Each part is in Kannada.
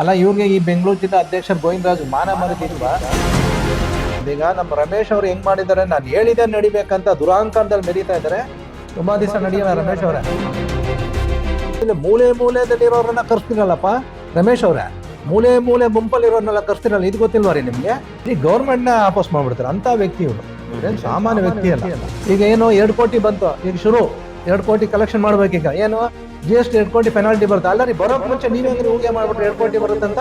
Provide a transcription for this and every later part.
ಅಲ್ಲ ಇವ್ರಿಗೆ ಈ ಬೆಂಗಳೂರು ಜಿಲ್ಲಾ ಅಧ್ಯಕ್ಷರು ಗೋವಿಂದರಾಜ್ ಮಾನ ಮರೆದಿಲ್ವಾ ಈಗ ನಮ್ಮ ರಮೇಶ್ ಅವ್ರು ಹೆಂಗ್ ಮಾಡಿದ್ದಾರೆ ನಾನು ಹೇಳಿದೆ ನಡಿಬೇಕಂತ ದುರಾಂಕಾರದಲ್ಲಿ ಮೆರೀತಾ ಇದ್ದಾರೆ. ತುಂಬಾ ದಿವಸ ನಡೆಯಲ್ಲ ರಮೇಶ್ ಅವರೇ? ಇಲ್ಲಿ ಮೂಲೆ ಮೂಲೆದಲ್ಲಿರೋರನ್ನ ಕರ್ಸ್ತಿರಲ್ಲಪ್ಪ ರಮೇಶ್ ಅವರೇ? ಮೂಲೆ ಮೂಲೆ ಗುಂಪಲ್ಲಿರೋರನ್ನೆಲ್ಲ ಕರ್ಸ್ತಿರಲ್ಲ ಇದು ಗೊತ್ತಿಲ್ವ ರೀ ನಿಮ್ಗೆ? ಈ ಗೌರ್ಮೆಂಟ್ನ ವಾಪಸ್ ಮಾಡ್ಬಿಡ್ತಾರೆ ಅಂತ ವ್ಯಕ್ತಿ ಇವರು. ಏನ್ ಸಾಮಾನ್ಯ ವ್ಯಕ್ತಿ ಅಲ್ಲ. ಈಗ ಏನು ಎರಡು ಕೋಟಿ ಬಂತು ಈಗ ಶುರು. ಎರಡು ಕೋಟಿ ಕಲೆಕ್ಷನ್ ಮಾಡ್ಬೇಕೀಗ. ಏನು? ಜಿ ಎಸ್ ಟಿ ಪೆನಾಲ್ಟಿ ಬರುತ್ತೆ. ಅಲ್ಲ ರೀ ಬರೋಕ್ ಮುಂಚೆ ನೀವೇ ಹೆಂಗ್ರಿ ಊಗೆ ಮಾಡ್ಬಿಟ್ರೆ ಎರಡು ಕೋಟಿ ಬರುತ್ತಂತ?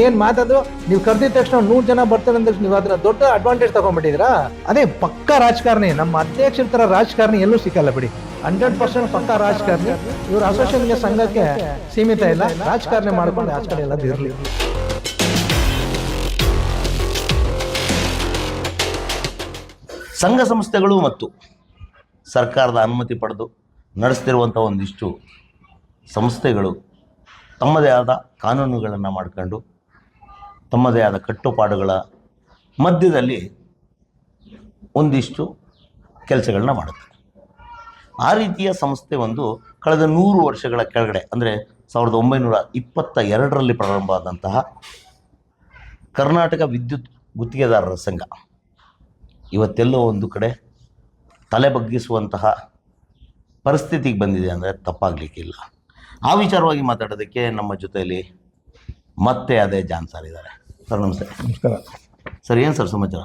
ಏನ್ ಮಾತಾದ್ರು ನೀವು ಕರೆದಿದ ತಕ್ಷಣ ನೂರು ಜನ ಬರ್ತಾರೆ ಅಂದ್ರೆ ನೀವು ಅದನ್ನ ದೊಡ್ಡ ಅಡ್ವಾಂಟೇಜ್ ತಗೊಂಡ್ಬಿಟ್ಟಿದ್ರಾ ಅದೇ ಪಕ್ಕ ರಾಜಕಾರಣಿ, ನಮ್ಮ ಅಧ್ಯಕ್ಷರ ತರ ರಾಜಕಾರಣಿ ಎಲ್ಲೂ ಸಿಕ್ಕಲ್ಲ ಬಿಡಿ. ಹಂಡ್ರೆಡ್ ಪರ್ಸೆಂಟ್ ಪಕ್ಕ ರಾಜಕಾರಣಿ. ಇವ್ರ ಅಸೋಸಿಯೇಷನ್ಗೆ ಸಂಘಕ್ಕೆ ಸೀಮಿತ ಇಲ್ಲ. ರಾಜಕಾರಣಿ ಮಾಡ್ಕೊಂಡು ಆಚೆ ಕಡೆ ಎಲ್ಲ ಇರಲಿ. ಸಂಘ ಸಂಸ್ಥೆಗಳು ಮತ್ತು ಸರ್ಕಾರದ ಅನುಮತಿ ಪಡೆದು ನಡೆಸ್ತಿರುವಂಥ ಒಂದಿಷ್ಟು ಸಂಸ್ಥೆಗಳು ತಮ್ಮದೇ ಆದ ಕಾನೂನುಗಳನ್ನು ಮಾಡ್ಕೊಂಡು, ತಮ್ಮದೇ ಆದ ಕಟ್ಟುಪಾಡುಗಳ ಮಧ್ಯದಲ್ಲಿ ಒಂದಿಷ್ಟು ಕೆಲಸಗಳನ್ನ ಮಾಡುತ್ತೆ. ಆ ರೀತಿಯ ಸಂಸ್ಥೆ ಒಂದು ಕಳೆದ ನೂರು ವರ್ಷಗಳ ಕೆಳಗಡೆ, ಅಂದರೆ ಸಾವಿರದ ಒಂಬೈನೂರ ಇಪ್ಪತ್ತ ಎರಡರಲ್ಲಿ ಪ್ರಾರಂಭ ಆದಂತಹ ಕರ್ನಾಟಕ ವಿದ್ಯುತ್ ಗುತ್ತಿಗೆದಾರರ ಸಂಘ. ಇವತ್ತೆಲ್ಲೋ ಒಂದು ಕಡೆ ತಲೆ ಬಗ್ಗಿಸುವಂತಹ ಪರಿಸ್ಥಿತಿಗೆ ಬಂದಿದೆ ಅಂದರೆ ತಪ್ಪಾಗಲಿಕ್ಕಿಲ್ಲ. ಆ ವಿಚಾರವಾಗಿ ಮಾತಾಡೋದಕ್ಕೆ ನಮ್ಮ ಜೊತೆಯಲ್ಲಿ ಮತ್ತೆ ಅದೇ ಜಾನ್ ಸರ್ ಇದ್ದಾರೆ. ಸರ್ ನಮಸ್ತೆ. ನಮಸ್ಕಾರ. ಸರ್ ಏನು ಸರ್ ಸಮಾಚಾರ?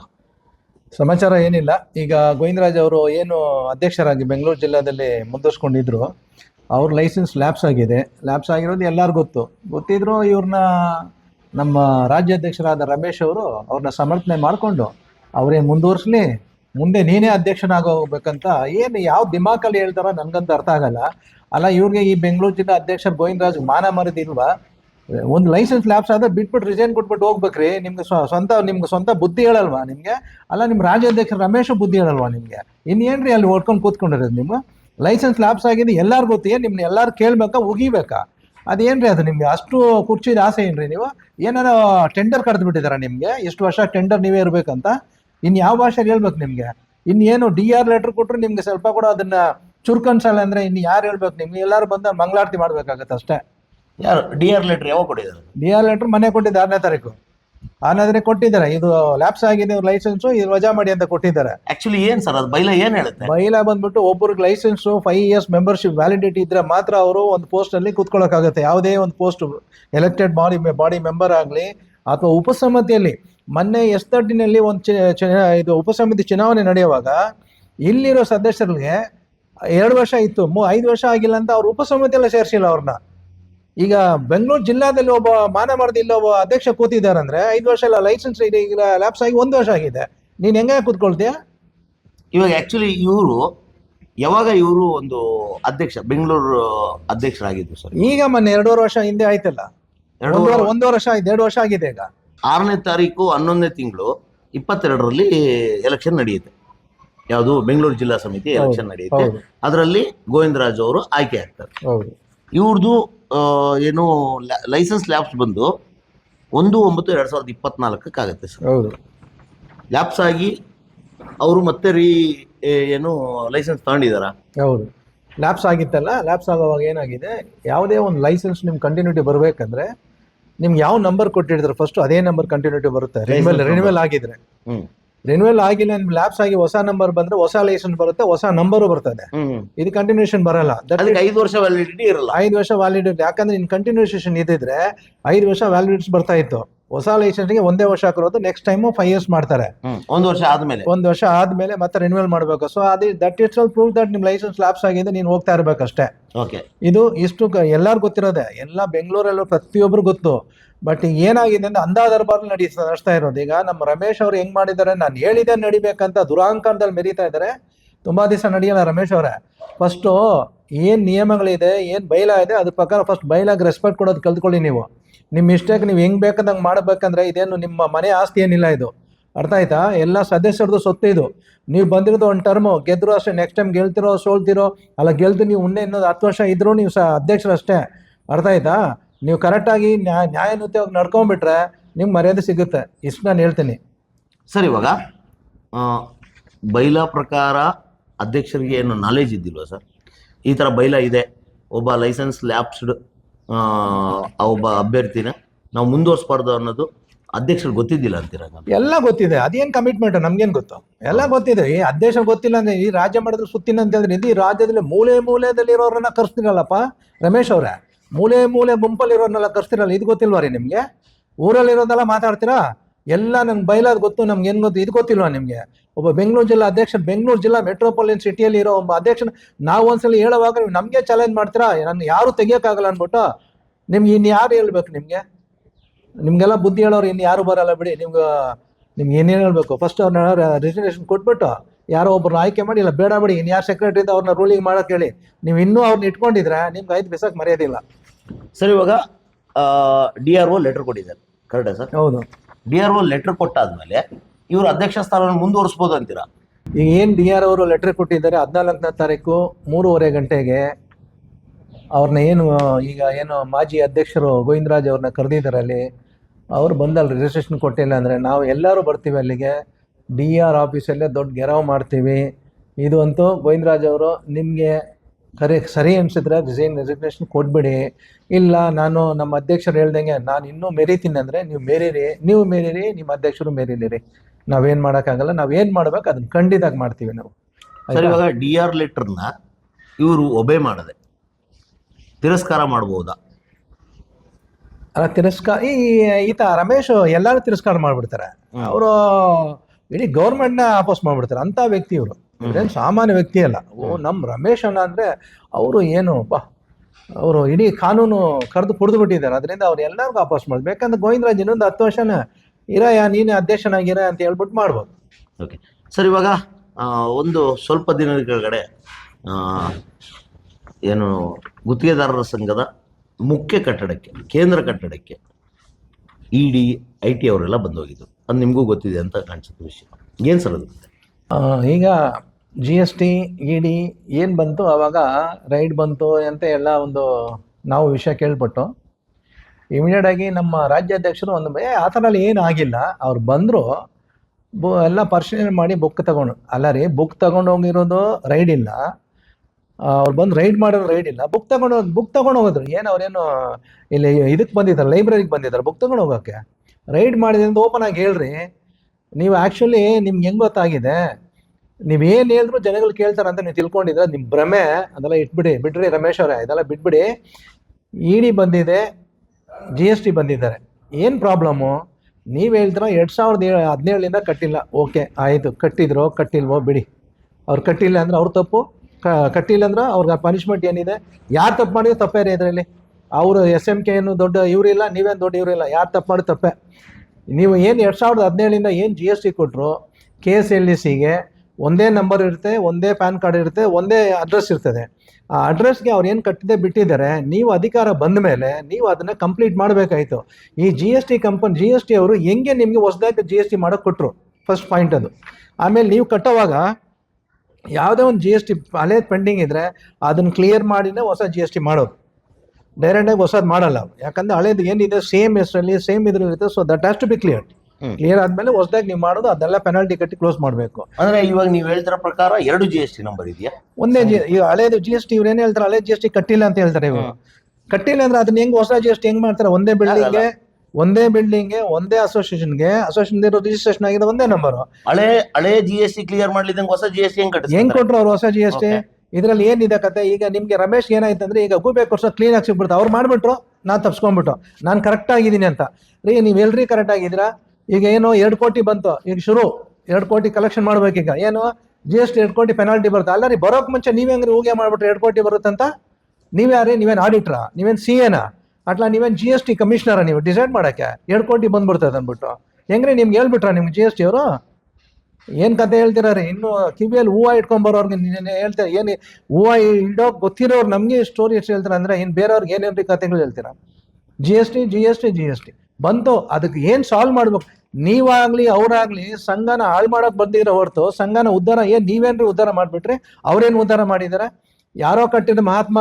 ಸಮಾಚಾರ ಏನಿಲ್ಲ. ಈಗ ಗೋವಿಂದರಾಜ್ ಅವರು ಏನು ಅಧ್ಯಕ್ಷರಾಗಿ ಬೆಂಗಳೂರು ಜಿಲ್ಲಾದಲ್ಲಿ ಮುಂದುವರ್ಸ್ಕೊಂಡಿದ್ರು. ಅವ್ರ ಲೈಸೆನ್ಸ್ ಲ್ಯಾಪ್ಸ್ ಆಗಿದೆ. ಲ್ಯಾಪ್ಸ್ ಆಗಿರೋದು ಎಲ್ಲರಿಗೂ ಗೊತ್ತು. ಗೊತ್ತಿದ್ರು ಇವ್ರನ್ನ ನಮ್ಮ ರಾಜ್ಯಾಧ್ಯಕ್ಷರಾದ ರಮೇಶ್ ಅವರು ಅವ್ರನ್ನ ಸಮರ್ಥನೆ ಮಾಡಿಕೊಂಡು ಅವರೇ ಮುಂದುವರ್ಸ್ಲಿ? ಮುಂದೆ ನೀನೇ ಅಧ್ಯಕ್ಷನಾಗೋಗ್ಬೇಕಂತ ಏನು ಯಾವ ದಿಮಾಕಲ್ಲಿ ಹೇಳ್ತಾರ ನನ್ಗಂತ ಅರ್ಥ ಆಗಲ್ಲ. ಅಲ್ಲ, ಇವ್ರಿಗೆ ಈ ಬೆಂಗಳೂರು ಜಿಲ್ಲಾ ಅಧ್ಯಕ್ಷರು ಗೋವಿಂದರಾಜ್ ಮಾನ ಮರದಿಲ್ವಾ? ಒಂದು ಲೈಸೆನ್ಸ್ ಲ್ಯಾಪ್ಸ್ ಆದ್ರೆ ಬಿಟ್ಬಿಟ್ಟು ರಿಸೈನ್ ಕೊಟ್ಬಿಟ್ಟು ಹೋಗ್ಬೇಕ್ರಿ. ನಿಮ್ಗೆ ಸ್ವ- ಸ್ವಂತ, ನಿಮ್ಗೆ ಸ್ವಂತ ಬುದ್ಧಿ ಹೇಳಲ್ವಾ ನಿಮ್ಗೆ? ಅಲ್ಲ ನಿಮ್ಮ ರಾಜ್ಯಾಧ್ಯಕ್ಷ ರಮೇಶ್ ಬುದ್ಧಿ ಹೇಳಲ್ವಾ ನಿಮ್ಗೆ? ಇನ್ನೇನ್ರಿ ಅಲ್ಲಿ ಓಡ್ಕೊಂಡು ಕೂತ್ಕೊಂಡಿರೋದು ನೀವು? ಲೈಸೆನ್ಸ್ ಲ್ಯಾಪ್ಸ್ ಆಗಿದೆ ಎಲ್ಲಾರು ಗೊತ್ತಿಯೇ ನಿಮ್ನ ಎಲ್ಲಾರು ಕೇಳ್ಬೇಕಾ, ಉಗಿಬೇಕಾ? ಅದೇನ್ರಿ ಅದು ನಿಮ್ಗೆ ಅಷ್ಟು ಕುರ್ಚಿದ ಆಸೆ ಏನ್ರಿ ನೀವು? ಏನಾರ ಟೆಂಡರ್ ಕರೆದು ಬಿಟ್ಟಿದಾರ ನಿಮ್ಗೆ? ಎಷ್ಟು ವರ್ಷ ಟೆಂಡರ್ ನೀವೇ ಇರ್ಬೇಕಂತ? ಇನ್ ಯಾವ ಭಾಷೆಯಲ್ಲಿ ಹೇಳ್ಬೇಕು ನಿಮ್ಗೆ? ಇನ್ನೇನು ಡಿ ಆರ್ ಲೆಟರ್ ಕೊಟ್ಟರು ನಿಮ್ಗೆ ಸ್ವಲ್ಪ ಕೂಡ ಅದನ್ನ ಚುರ್ಕನ್ಸಲ್ಲ ಅಂದ್ರೆ ಇನ್ನು ಯಾರು ಹೇಳ್ಬೇಕು ನಿಮ್ಗೆ? ಎಲ್ಲಾರು ಬಂದ ಮಂಗಳಾರತಿ ಮಾಡ್ಬೇಕಾಗತ್ತೆ ಅಷ್ಟೇ. ಯಾರು? ಡಿ ಆರ್ ಲೆಟರ್ ಯಾವಾಗ ಕೊಟ್ಟಿದ್ದಾರೆ? ಡಿ ಆರ್ ಲೆಟರ್ ಮನೆ ಕೊಟ್ಟಿದ್ದೆ ಆರನೇ ತಾರೀಕು. ಆನಾದ್ರೆ ಕೊಟ್ಟಿದ್ದಾರೆ. ಇದು ಲ್ಯಾಪ್ಸ್ ಆಗಿದೆ ಲೈಸೆನ್ಸ್ ಇದು ವಜಾ ಮಾಡಿ ಅಂತ ಕೊಟ್ಟಿದ್ದಾರೆ. ಆಕ್ಚುಲಿ ಏನ್ ಸರ್ ಅದು? ಬೈಲ ಏನು ಹೇಳುತ್ತೆ? ಮಹಿಳಾ ಬಂದ್ಬಿಟ್ಟು ಒಬ್ಬರಿಗೆ license five years membership validity ಇದ್ರೆ ಮಾತ್ರ ಅವರು ಒಂದು ಪೋಸ್ಟ್ ಅಲ್ಲಿ ಕೂತ್ಕೊಳ್ಳೋಕ್ಕಾಗುತ್ತೆ ಯಾವುದೇ ಒಂದು post elected body body member ಆಗಲಿ ಅಥವಾ ಉಪಸಮಿತಿಯಲ್ಲಿ ಮೊನ್ನೆ ಎಸ್ ತರ್ಟಿನಲ್ಲಿ ಒಂದು ಇದು ಉಪಸಮಿತಿ ಚುನಾವಣೆ ನಡೆಯುವಾಗ ಇಲ್ಲಿರೋ ಸದಸ್ಯರಿಗೆ ಎರಡು ವರ್ಷ ಇತ್ತು ಮೂ ಐದು ವರ್ಷ ಆಗಿಲ್ಲ ಅಂತ ಅವ್ರು ಉಪಸಮಿತಿಯಲ್ಲ ಸೇರಿಸಿಲ್ಲ ಅವ್ರನ್ನ. ಈಗ ಬೆಂಗಳೂರು ಜಿಲ್ಲಾದಲ್ಲಿ ಒಬ್ಬ ಮಾನ ಇಲ್ಲ ಒಬ್ಬ ಅಧ್ಯಕ್ಷ ಕೂತಿದ್ದಾರೆ ಅಂದ್ರೆ ಐದು ವರ್ಷ ಎಲ್ಲ ಲೈಸೆನ್ಸ್ ಇದೆ ಈಗ ಲ್ಯಾಪ್ಸ್ ಆಗಿ ಒಂದು ವರ್ಷ ಆಗಿದೆ. ನೀನು ಹೆಂಗೆ ಕೂತ್ಕೊಳ್ತೀಯ? ಇವಾಗ ಆ್ಯಕ್ಚುಲಿ ಇವರು ಯಾವಾಗ ಇವರು ಒಂದು ಅಧ್ಯಕ್ಷ ಬೆಂಗಳೂರು ಅಧ್ಯಕ್ಷರಾಗಿದ್ರು ಸರ್. ಈಗ ಮೊನ್ನೆ ಎರಡೂವರೆ ವರ್ಷ ಹಿಂದೆ ಆಯ್ತಲ್ಲ? ಎರಡು ಒಂದೂವರೆ ಒಂದೂವರೆ ವರ್ಷ ಆಯ್ತು ಎರಡು ವರ್ಷ ಆಗಿದೆ ಈಗ. ಆರನೇ ತಾರೀಕು ಹನ್ನೊಂದನೇ ತಿಂಗಳು ಇಪ್ಪತ್ತೆರಡರಲ್ಲಿ ಎಲೆಕ್ಷನ್ ನಡೆಯುತ್ತೆ. ಯಾವುದು? ಬೆಂಗಳೂರು ಜಿಲ್ಲಾ ಸಮಿತಿ ಎಲೆಕ್ಷನ್ ನಡೆಯುತ್ತೆ. ಅದರಲ್ಲಿ ಗೋವಿಂದರಾಜ್ ಅವರು ಆಯ್ಕೆ ಆಗ್ತಾರೆ. ಇವ್ರದ್ದು ಏನು ಲೈಸೆನ್ಸ್ ಲ್ಯಾಬ್ಸ್ ಬಂದು ಒಂದು ಒಂಬತ್ತು ಎರಡು ಸಾವಿರದ ಇಪ್ಪತ್ನಾಲ್ಕಕ್ಕಾಗತ್ತೆ ಸರ್. ಹೌದು. ಲ್ಯಾಬ್ಸ್ ಆಗಿ ಅವರು ಮತ್ತೆ ರೀ ಏನು ಲೈಸೆನ್ಸ್ ತಗೊಂಡಿದಾರ? ಹೌದು. ಲ್ಯಾಪ್ಸ್ ಆಗಿತ್ತಲ್ಲ ಲ್ಯಾಪ್ಸ್ ಆಗುವಾಗ ಏನಾಗಿದೆ? ಯಾವುದೇ ಒಂದು ಲೈಸೆನ್ಸ್ ನಿಮ್ಗೆ ಕಂಟಿನ್ಯೂಟಿ ಬರಬೇಕಂದ್ರೆ ನಿಮ್ಗೆ ಯಾವ ನಂಬರ್ ಕೊಟ್ಟಿರ್ತಾರೆ? ಫಸ್ಟ್ ಅದೇ ನಂಬರ್ ಕಂಟಿನ್ಯೂಟಿ ಬರುತ್ತೆ. ರಿನಿವಲ್ ರಿನಿವಲ್ ಆಗಿದ್ರೆ. ಹ್ಮ್. ರಿನಿವಲ್ ಆಗಿಲ್ಲ ನಿಮ್ ಲ್ಯಾಪ್ಸ್ ಆಗಿ ಹೊಸ ನಂಬರ್ ಬಂದ್ರೆ ಹೊಸ ಲೈಸೆನ್ಸ್ ಬರುತ್ತೆ ಹೊಸ ನಂಬರ್ ಬರ್ತದೆ. ಇದು ಕಂಟಿನ್ಯೂಷನ್ ಬರಲ್ಲ. ಐದು ವರ್ಷ ವ್ಯಾಲಿಡಿಟಿ ಇರಲ್ಲ. ಐದು ವರ್ಷ ವ್ಯಾಲಿಡಿಟಿ ಯಾಕಂದ್ರೆ ಇನ್ ಕಂಟಿನ್ಯೂಷನ್ ಇದ್ರೆ ಐದು ವರ್ಷ ವ್ಯಾಲಿಡಿಟ್ಸ್ ಬರ್ತಾ ಇತ್ತು. ಹೊಸ ಲೈಸೆನ್ಸ್ಗೆ ಒಂದೇ ವರ್ಷ ಹಾಕಿರೋದು ನೆಕ್ಸ್ಟ್ ಟೈಮ್ ಫೈವ್ ಇಯರ್ಸ್ ಮಾಡ್ತಾರೆ. ಒಂದು ವರ್ಷ ಆದ್ಮೇಲೆ. ಒಂದ್ ವರ್ಷ ಆದ್ಮೇಲೆ ಮತ್ತೆ ರಿನ್ಯೂವಲ್ ಮಾಡಬೇಕು. ಸೊ ಅದೇ that it's all prove that ನಿಮ್ ಲೈಸೆನ್ಸ್ ಲ್ಯಾಪ್ಸ್ ಆಗಿದೆ ನೀನು ಹೋಗ್ತಾ ಇರ್ಬೇಕಷ್ಟೇ. ಓಕೆ ಇದು ಇಷ್ಟು ಎಲ್ಲಾರು ಗೊತ್ತಿರೋದೆ. ಎಲ್ಲ ಬೆಂಗಳೂರಲ್ಲೂ ಪ್ರತಿಯೊಬ್ರು ಗೊತ್ತು. ಬಟ್ ಏನಾಗಿದೆ ಅಂದ್ರೆ ಅಂಧಾ ದರ್ಬಾರ್ ನಡೀತಾ ನಡೆಸ್ತಾ ಇರೋದು. ಈಗ ನಮ್ಮ ರಮೇಶ್ ಅವ್ರು ಹೆಂಗ್ ಮಾಡಿದ್ದಾರೆ ನಾನು ಹೇಳಿದೆ ನಡಿಬೇಕಂತ ದುರಾಂಕಾರದಲ್ಲಿ ಮೆರೀತಾ ಇದ್ದಾರೆ. ತುಂಬಾ ದಿವಸ ನಡೆಯಲ್ಲ ರಮೇಶ್ ಅವರೇ? ಫಸ್ಟು ಏನು ನಿಯಮಗಳಿದೆ, ಏನು ಬೈಲ ಇದೆ, ಅದ್ರ ಪ್ರಕಾರ ಫಸ್ಟ್ ಬೈಲಾಗಿ ರೆಸ್ಪೆಕ್ಟ್ ಕೊಡೋದು ಕಲ್ತ್ಕೊಳ್ಳಿ ನೀವು. ನಿಮ್ಮ ಮಿಸ್ಟೇಕ್ ನೀವು ಹೆಂಗೆ ಬೇಕಂದಂಗೆ ಮಾಡಬೇಕಂದ್ರೆ ಇದೇನು ನಿಮ್ಮ ಮನೆ ಆಸ್ತಿ ಏನಿಲ್ಲ ಇದು. ಅರ್ಥ ಆಯ್ತಾ? ಎಲ್ಲ ಸದಸ್ಯರದು ಸೊತ್ತು ಇದು. ನೀವು ಬಂದಿರೋದು ಒಂದು ಟರ್ಮು ಗೆದ್ರು ಅಷ್ಟೇ ನೆಕ್ಸ್ಟ್ ಟೈಮ್ ಗೆಲ್ತಿರೋ, ಸೋಲ್ತಿರೋ, ಅಲ್ಲ ಗೆಲ್ತು ನೀವು ಉನ್ನೆ ಇನ್ನೊಂದು ಹತ್ತು ವರ್ಷ ಇದ್ರು ನೀವು ಸಹ ಅಧ್ಯಕ್ಷರು ಅಷ್ಟೇ. ಅರ್ಥ ಆಯ್ತಾ? ನೀವು ಕರೆಕ್ಟಾಗಿ ನ್ಯಾಯ ನ್ಯಾಯಯುತವಾಗಿ ನಡ್ಕೊಂಡ್ಬಿಟ್ರೆ ನಿಮ್ಗೆ ಮರ್ಯಾದೆ ಸಿಗುತ್ತೆ. ಇಷ್ಟು ನಾನು ಹೇಳ್ತೀನಿ. ಸರಿ, ಇವಾಗ ಬೈಲಾ ಪ್ರಕಾರ ಅಧ್ಯಕ್ಷರಿಗೆ ಏನು ನಾಲೆಜ್ ಇದ್ದಿಲ್ವ ಸರ್ ಈ ಥರ ಬೈಲ ಇದೆ. ಒಬ್ಬ ಲೈಸೆನ್ಸ್ ಲ್ಯಾಪ್ಸ್ಡ್ ಒಬ್ಬ ಅಭ್ಯರ್ಥಿನ ನಾವು ಮುಂದುವರ್ಸ್ಬಾರ್ದು ಅನ್ನೋದು ಅಧ್ಯಕ್ಷರು ಗೊತ್ತಿದ್ದಿಲ್ಲ ಅಂತೀರ ಎಲ್ಲ ಗೊತ್ತಿದೆ. ಅದೇನ್ ಕಮಿಟ್ಮೆಂಟ್ ನಮ್ಗೇನ್ ಗೊತ್ತು? ಎಲ್ಲ ಗೊತ್ತಿದೆ. ಈ ಅಧ್ಯಕ್ಷ ಗೊತ್ತಿಲ್ಲ ಅಂದ್ರೆ ಈ ರಾಜ್ಯ ಮಾಡಿದ್ರೆ ಸುತ್ತಿನ ಅಂತ ಹೇಳಿದ್ರೆ ಇಡೀ ರಾಜ್ಯದಲ್ಲಿ ಮೂಲೆ ಮೂಲೆಯಲ್ಲಿ ಇರೋರನ್ನ ಕರ್ಸ್ತಿರಲ್ಲಪ್ಪ ರಮೇಶ್ ಅವರೇ. ಮೂಲೆ ಮೂಲೆ ಗುಂಪಲ್ಲಿ ಇರೋರ್ನೆಲ್ಲ ಕರ್ಸ್ತಿರಲ್ಲ ಇದು ಗೊತ್ತಿಲ್ವಾ ರೀ ನಿಮ್ಗೆ? ಊರಲ್ಲಿ ಇರೋದೆಲ್ಲ ಮಾತಾಡ್ತೀರಾ? ಎಲ್ಲ ನನ್ಗೆ ಬಯಲಾದ ಗೊತ್ತು ನಮ್ಗೆ ಏನು ಗೊತ್ತು? ಇದು ಗೊತ್ತಿಲ್ವಾ ನಿಮಗೆ? ಒಬ್ಬ ಬೆಂಗಳೂರು ಜಿಲ್ಲಾ ಅಧ್ಯಕ್ಷ ಬೆಂಗಳೂರು ಜಿಲ್ಲಾ ಮೆಟ್ರೋಪಾಲಿಟನ್ ಸಿಟಿಯಲ್ಲಿ ಇರೋ ಒಬ್ಬ ಅಧ್ಯಕ್ಷ ನಾವು ಒಂದ್ಸಲ ಹೇಳುವಾಗ ನೀವು ನಮಗೆ ಚಾಲೆಂಜ್ ಮಾಡ್ತೀರಾ? ನನ್ನ ಯಾರು ತೆಗಿಯೋಕ್ಕಾಗಲ್ಲ ಅನ್ಬಿಟ್ಟು ನಿಮ್ಗೆ ಇನ್ನು ಯಾರು ಹೇಳ್ಬೇಕು ನಿಮಗೆ? ನಿಮಗೆಲ್ಲ ಬುದ್ಧಿ ಹೇಳೋರು ಇನ್ನು ಯಾರು ಬರಲ್ಲ ಬಿಡಿ. ನಿಮ್ಗೆ ನಿಮ್ಗೆ ಏನೇನು ಹೇಳ್ಬೇಕು? ಫಸ್ಟ್ ಅವ್ರನ್ನ ರಿಸರ್ವೇಷನ್ ಕೊಟ್ಬಿಟ್ಟು ಯಾರೋ ಒಬ್ಬರನ್ನ ಆಯ್ಕೆ ಮಾಡಿ ಇಲ್ಲ ಬೇಡ ಬಿಡಿ ಇನ್ನು ಯಾರು ಸೆಕ್ರೆಟರಿ ಇದ್ದ ಅವ್ರನ್ನ ರೂಲಿಂಗ್ ಮಾಡಕ್ಕೆ ಹೇಳಿ. ನೀವು ಇನ್ನೂ ಅವ್ರನ್ನ ಇಟ್ಕೊಂಡಿದ್ರೆ ನಿಮ್ಗೆ ಐದು ಬಿಸಕ್ ಮರ್ಯಾದಿಲ್ಲ ಸರ್ ಇವಾಗ ಡಿ ಆರ್ ಒ ಲೆಟರ್ ಕೊಟ್ಟಿದ್ದಾರೆ. ಕರೆಕ್ಟಾ ಸರ್? ಹೌದು. ಡಿ ಆರ್ ಒ ಲೆಟರ್ ಕೊಟ್ಟಾದ್ಮೇಲೆ ಇವರು ಅಧ್ಯಕ್ಷ ಸ್ಥಾನವನ್ನು ಮುಂದುವರಿಸ್ಬೋದು ಅಂತೀರಾ? ಈಗ ಏನು ಡಿ ಆರ್ ಅವರು ಲೆಟರ್ ಕೊಟ್ಟಿದ್ದಾರೆ ಹದಿನಾಲ್ಕನೇ ತಾರೀಕು ಮೂರುವರೆ ಗಂಟೆಗೆ ಅವ್ರನ್ನ ಏನು, ಈಗ ಏನು ಮಾಜಿ ಅಧ್ಯಕ್ಷರು ಗೋವಿಂದರಾಜ್ ಅವ್ರನ್ನ ಕರೆದಿದ್ದಾರೆ ಅಲ್ಲಿ, ಅವ್ರು ಬಂದಲ್ಲಿ ರಿಜಿಸ್ಟ್ರೇಷನ್ ಕೊಟ್ಟಿಲ್ಲ ಅಂದರೆ ನಾವು ಎಲ್ಲರೂ ಬರ್ತೀವಿ ಅಲ್ಲಿಗೆ. ಡಿ ಆರ್ ಆಫೀಸಲ್ಲೇ ದೊಡ್ಡ ಗೆರವ್ ಮಾಡ್ತೀವಿ. ಇದು ಅಂತೂ ಗೋವಿಂದರಾಜ್ ಅವರು ನಿಮಗೆ ಕರೆ ಸರಿ ಅನ್ಸಿದ್ರೆ ರಿಸೈನ್ ರೆಸಿಗ್ನೇಷನ್ ಕೊಟ್ಬಿಡಿ. ಇಲ್ಲ ನಾನು ನಮ್ಮ ಅಧ್ಯಕ್ಷರು ಹೇಳ್ದಂಗೆ ನಾನು ಇನ್ನೂ ಮೇರಿತೀನಿ ಅಂದರೆ ನೀವು ಮೇರಿರಿ ನೀವು ಮೇರಿರಿ ನಿಮ್ಮ ಅಧ್ಯಕ್ಷರು ಮೇರಿಲಿರಿ. ನಾವೇನು ಮಾಡೋಕ್ಕಾಗಲ್ಲ ನಾವೇನು ಮಾಡ್ಬೇಕು ಅದನ್ನ ಖಂಡಿತ ಮಾಡ್ತೀವಿ ನಾವು. ಸರ್ ಇವಾಗ ಡಿ ಆರ್ ಲೆಟರ್ನ ಇವರು ಒಬೆ ಮಾಡದೆ. ತಿರಸ್ಕಾರ ಮಾಡ್ಬೋದಾ? ಅಲ್ಲ ತಿರಸ್ಕಾರ ಈ ಈತ ರಮೇಶ್ ಎಲ್ಲರೂ ತಿರಸ್ಕಾರ ಮಾಡ್ಬಿಡ್ತಾರೆ. ಅವರು ಇಡೀ ಗೌರ್ಮೆಂಟ್ನ ಆಪೋಸ್ ಮಾಡಿಬಿಡ್ತಾರೆ. ಅಂತ ವ್ಯಕ್ತಿ ಇವರು. ಇವ್ರೇನು ಸಾಮಾನ್ಯ ವ್ಯಕ್ತಿ ಅಲ್ಲ. ಓ ನಮ್ಮ ರಮೇಶ್ ಅಣ್ಣ ಅಂದರೆ ಅವರು ಏನು ಬಾ ಅವರು ಇಡೀ ಕಾನೂನು ಕರೆದು ಕುಡಿದು ಬಿಟ್ಟಿದ್ದಾರೆ. ಅದರಿಂದ ಅವ್ರು ಎಲ್ಲರಿಗೂ ವಾಪಸ್ ಮಾಡ್ಬೇಕು ಬೇಕಂದ್ರೆ ಗೋವಿಂದರಾಜ್ ಇನ್ನೊಂದು ಹತ್ತು ವರ್ಷನ ಇರಯ್ಯ ನೀನೇ ಅಧ್ಯಕ್ಷನಾಗಿರ ಅಂತ ಹೇಳ್ಬಿಟ್ಟು ಮಾಡ್ಬೋದು. ಓಕೆ ಸರ್ ಇವಾಗ ಒಂದು ಸ್ವಲ್ಪ ದಿನದ ಕೆಳಗಡೆ ಏನು ಗುತ್ತಿಗೆದಾರರ ಸಂಘದ ಮುಖ್ಯ ಕಟ್ಟಡಕ್ಕೆ ಕೇಂದ್ರ ಕಟ್ಟಡಕ್ಕೆ ಇ ಡಿ ಐ ಟಿ ಅವರೆಲ್ಲ ಬಂದೋಗಿದ್ರು. ಅದು ನಿಮಗೂ ಗೊತ್ತಿದೆ ಅಂತ ಕಾಣಿಸುತ್ತೆ ವಿಷಯ. ಏನು ಸರ್ ಅದು? ಈಗ G S T E D ಏನು ಬಂತು? ಆವಾಗ ರೈಡ್ ಬಂತು ಅಂತ ಎಲ್ಲ ಒಂದು ನಾವು ವಿಷಯ ಕೇಳ್ಪಟ್ಟು. ಇಮಿಡಿಯೇಟ್ ಆಗಿ ನಮ್ಮ ರಾಜ್ಯಾಧ್ಯಕ್ಷರು ಒಂದು, ಏ, ಆ ಥರ ಏನು ಆಗಿಲ್ಲ. ಅವ್ರು ಬಂದರು, ಬು, ಎಲ್ಲ ಪರಿಶೀಲನೆ ಮಾಡಿ ಬುಕ್ ತಗೊಂಡು. ಅಲ್ಲ ರೀ ಬುಕ್ ತಗೊಂಡು ಹೋಗಿರೋದು ರೈಡ್ ಇಲ್ಲ. ಅವ್ರು ಬಂದು ರೈಡ್ ಮಾಡೋದು ರೈಡ್ ಇಲ್ಲ. ಬುಕ್ ತಗೊಂಡು ಬುಕ್ ತಗೊಂಡು ಹೋಗಿದ್ರು. ಏನು ಅವ್ರೇನು ಇಲ್ಲಿ ಇದಕ್ಕೆ ಬಂದಿದ್ದಾರೆ ಲೈಬ್ರರಿಗೆ ಬಂದಿದ್ದಾರೆ ಬುಕ್ ತಗೊಂಡು ಹೋಗೋಕ್ಕೆ? ರೈಡ್ ಮಾಡಿದೆ ಅಂತ ಓಪನ್ ಆಗಿ ಹೇಳ್ರಿ. ನೀವು ಆ್ಯಕ್ಚುಲಿ ನಿಮ್ಗೆ ಹೆಂಗೆ ಗೊತ್ತಾಗಿದೆ? ನೀವೇನು ಹೇಳಿದ್ರು ಜನಗಳು ಕೇಳ್ತಾರೆ ಅಂತ ನೀವು ತಿಳ್ಕೊಂಡಿದ್ರೆ ನಿಮ್ಮ ಭ್ರಮೆ ಅದೆಲ್ಲ ಇಟ್ಬಿಡಿ, ಬಿಡ್ರಿ ರಮೇಶ್ ಅವರೇ, ಇದೆಲ್ಲ ಬಿಟ್ಬಿಡಿ. ಇಡಿ ಬಂದಿದೆ ಜಿ ಎಸ್ ಟಿ ಬಂದಿದ್ದಾರೆ. ಏನು ಪ್ರಾಬ್ಲಮ್ಮು ನೀವು ಹೇಳ್ತೀರ ಎರಡು ಸಾವಿರದ ಹದಿನೇಳರಿಂದ ಕಟ್ಟಿಲ್ಲ. ಓಕೆ ಆಯಿತು. ಕಟ್ಟಿದ್ರು, ಕಟ್ಟಿಲ್ವೋ ಬಿಡಿ. ಅವ್ರು ಕಟ್ಟಿಲ್ಲ ಅಂದ್ರೆ ಅವ್ರ ತಪ್ಪು. ಕಟ್ಟಿಲ್ಲ ಅಂದ್ರೆ ಅವ್ರಿಗೆ ಪನಿಷ್ಮೆಂಟ್ ಏನಿದೆ? ಯಾರು ತಪ್ಪು ಮಾಡಿದ್ರು ತಪ್ಪೇ ರೀ ಇದರಲ್ಲಿ. ಅವರು ಎಸ್ ಎಂ ಕೆ ಏನು ದೊಡ್ಡ ಇವರಿಲ್ಲ, ನೀವೇನು ದೊಡ್ಡ ಇವರಿಲ್ಲ. ಯಾರು ತಪ್ಪು ಮಾಡಿ ತಪ್ಪೇ. ನೀವು ಏನು ಎರಡು ಸಾವಿರದ ಹದಿನೇಳಿಂದ ಏನು ಜಿ ಎಸ್ ಟಿ ಕೊಟ್ಟರು ಕೆ ಎಸ್ ಎಲ್ ಇ ಸಿಗೆ ಒಂದೇ ನಂಬರ್ ಇರುತ್ತೆ, ಒಂದೇ ಪ್ಯಾನ್ ಕಾರ್ಡ್ ಇರುತ್ತೆ, ಒಂದೇ ಅಡ್ರೆಸ್ ಇರ್ತದೆ. ಆ ಅಡ್ರೆಸ್ಗೆ ಅವ್ರು ಏನು ಕಟ್ಟಿದೆ ಬಿಟ್ಟಿದ್ದಾರೆ, ನೀವು ಅಧಿಕಾರ ಬಂದ ಮೇಲೆ ನೀವು ಅದನ್ನು ಕಂಪ್ಲೀಟ್ ಮಾಡಬೇಕಾಯಿತು. ಈ G S T company G S T ಅವರು ಹೆಂಗೆ ನಿಮಗೆ ಹೊಸದಾಗಿ ಜಿ ಎಸ್ ಟಿ ಮಾಡೋಕೆ ಕೊಟ್ಟರು ಫಸ್ಟ್ ಪಾಯಿಂಟ್ ಅದು. ಆಮೇಲೆ ನೀವು ಕಟ್ಟೋವಾಗ ಯಾವುದೇ ಒಂದು ಜಿ ಎಸ್ ಟಿ ಹಳೇದು ಪೆಂಡಿಂಗ್ ಇದ್ದರೆ ಅದನ್ನು ಕ್ಲಿಯರ್ ಮಾಡಿನೇ ಹೊಸ ಜಿ ಎಸ್ ಟಿ ಮಾಡೋದು. ಡೈರೆಕ್ಟಾಗಿ ಹೊಸದು ಮಾಡಲ್ಲ ಯಾಕಂದ್ರೆ ಹಳೇದು ಏನಿದೆ ಸೇಮ್ ಹೆಸರಲ್ಲಿ ಸೇಮ್ ಇದ್ರಲ್ಲಿ ಇರುತ್ತೆ. So that has to be clear clear ಆದ್ಮೇಲೆ ಹೊಸದಾಗಿ ನೀವು ಮಾಡೋದು ಅದೆಲ್ಲ ಪೆನಾಲ್ಟಿ ಕಟ್ಟಿ ಕ್ಲೋಸ್ ಮಾಡಬೇಕು. ಅಂದ್ರೆ ಇವಾಗ ನೀವು ಹೇಳ್ತಿರೋ ಪ್ರಕಾರ ಎರಡು ಜಿ ಎಸ್ ಟಿ ನಂಬರ್ ಇದೆಯಾ? ಒಂದೇ ಜಿ ಈ ಹಳೇದು ಜಿ ಎಸ್ ಟಿ ಇವ್ರು ಏನು ಹೇಳ್ತಾರೆ? ಹಳೆ ಜಿ ಎಸ್ ಟಿ ಕಟ್ಟಿಲ್ಲ ಅಂತ ಹೇಳ್ತಾರೆ ಇವರು. ಕಟ್ಟಿಲ್ಲ ಅಂದ್ರೆ ಅದನ್ನ ಹೆಂಗ್ ಹೊಸ ಜಿ ಎಸ್ ಟಿ ಹೆಂಗ್ ಮಾಡ್ತಾರೆ? ಒಂದೇ ಬಿಲ್ಡಿಂಗ್ಗೆ ಒಂದೇ ಬಿಲ್ಡಿಂಗ್ಗೆ ಒಂದೇ ಅಸೋಸಿಯೇಷನ್ಗೆ ಅಸೋಸಿಯೇಷನ್ ಇರೋ ರಿಜಿಸ್ಟ್ರೇಷನ್ ಆಗಿದೆ ಒಂದೇ ನಂಬರ್ ಹಳೆ ಹಳೆ ಜಿ ಎಸ್ ಟಿ ಕ್ಲಿಯರ್ ಮಾಡ್ಲಿದ್ದಂಗೆ ಹೊಸ ಜಿ ಎಸ್ ಟಿ ಹೆಂಗ್ ಹೆಂಗ್ ಕೊಟ್ಟರು ಕೊಟ್ರು ಅವ್ರು ಹೊಸ ಜಿ ಎಸ್ ಟಿ. ಇದ್ರಲ್ಲಿ ಏನಿದೆ ಕತೆ? ಈಗ ನಿಮಗೆ ರಮೇಶ್ ಏನಾಯ್ತು ಅಂದ್ರೆ ಈಗ ಗೂಬೆ ಕ್ಲೀನ್ ಆಗಿ ಸಿಗ್ಬಿಡ್ತು. ಅವ್ರು ಮಾಡಿಬಿಟ್ರು, ನಾನು ತಪ್ಸ್ಕೊಂಡ್ಬಿಟ್ಟು ನಾನು ಕರೆಕ್ಟ್ ಆಗಿದ್ದೀನಿ ಅಂತ. ರೀ, ನೀವು ಎಲ್ರಿ ಕರೆಕ್ಟ್ ಆಗಿದ್ದೀರಾ? ಈಗ ಏನು, ಎರಡು ಕೋಟಿ ಬಂತು. ಈಗ ಶುರು. ಎರಡು ಕೋಟಿ ಕಲೆಕ್ಷನ್ ಮಾಡ್ಬೇಕೀಗ ಏನು? ಜಿ ಎಸ್ ಟಿ ಎರಡು ಕೋಟಿ ಪೆನಾಲ್ಟಿ ಬರುತ್ತೆ. ಅಲ್ಲ ರೀ, ಬರೋಕ್ ಮುಂಚೆ ನೀವು ಹೆಂಗ್ರಿ ಹೂಗೆ ಮಾಡ್ಬಿಟ್ರೆ ಎರಡು ಕೋಟಿ ಬರುತ್ತಂತ ನೀವ್ಯಾರೇ ನೀವೇನು ಆಡಿಟ್ರ ನೀವೇನು ಸಿ ಎನಾ ಅಟ್ಲಾ ನೀವೇನು ಜಿ ಎಸ್ ಟಿ ಕಮಿಷನರ ನೀವು? ಡಿಸೈಡ್ ಮಾಡಕ್ಕೆ. ಎರಡು ಕೋಟಿ ಬಂದ್ಬಿಡ್ತದೆ ಅಂದ್ಬಿಟ್ಟು. ಹೆಂಗ್ರಿ ನಿಮ್ಗೆ ಹೇಳ್ಬಿಟ್ರಾ ನಿಮ್ಗೆ ಜಿ ಎಸ್ ಟಿ ಅವರು? ಏನ್ ಕತೆ ಹೇಳ್ತೀರ ರೀ? ಇನ್ನು ಕಿವಿಯಲ್ಲಿ ಹೂವ ಇಟ್ಕೊಂಬರೋರ್ಗೆ ಹೇಳ್ತಾರೆ? ಏನು ಹೂವ ಇಡೋ ಗೊತ್ತಿರೋರು ನಮಗೆ ಸ್ಟೋರಿ ಎಷ್ಟು ಹೇಳ್ತಾರೆ ಅಂದ್ರೆ ಇನ್ನು ಬೇರೆಯವ್ರಿಗೆ ಏನೇನ್ರಿ ಕತೆಗಳು ಹೇಳ್ತೀರಾ? G S T G S T G S T ಬಂತು, ಅದಕ್ಕೆ ಏನು ಸಾಲ್ವ್ ಮಾಡ್ಬೇಕು? ನೀವಾಗ್ಲಿ, ಅವರಾಗ್ಲಿ, ಸಂಘನ ಹಾಳು ಮಾಡಕ್ ಬಂದಿರೋ ಹೊರತು, ಸಂಘನ ಉದ್ಧಾರ ಏನ್ ನೀವೇನ್ರಿ ಉದ್ಧಾರ ಮಾಡ್ಬಿಟ್ರಿ? ಅವ್ರೇನು ಉದ್ಧಾರ ಮಾಡಿದಾರೆ? ಯಾರೋ ಕಟ್ಟಿದ ಮಹಾತ್ಮ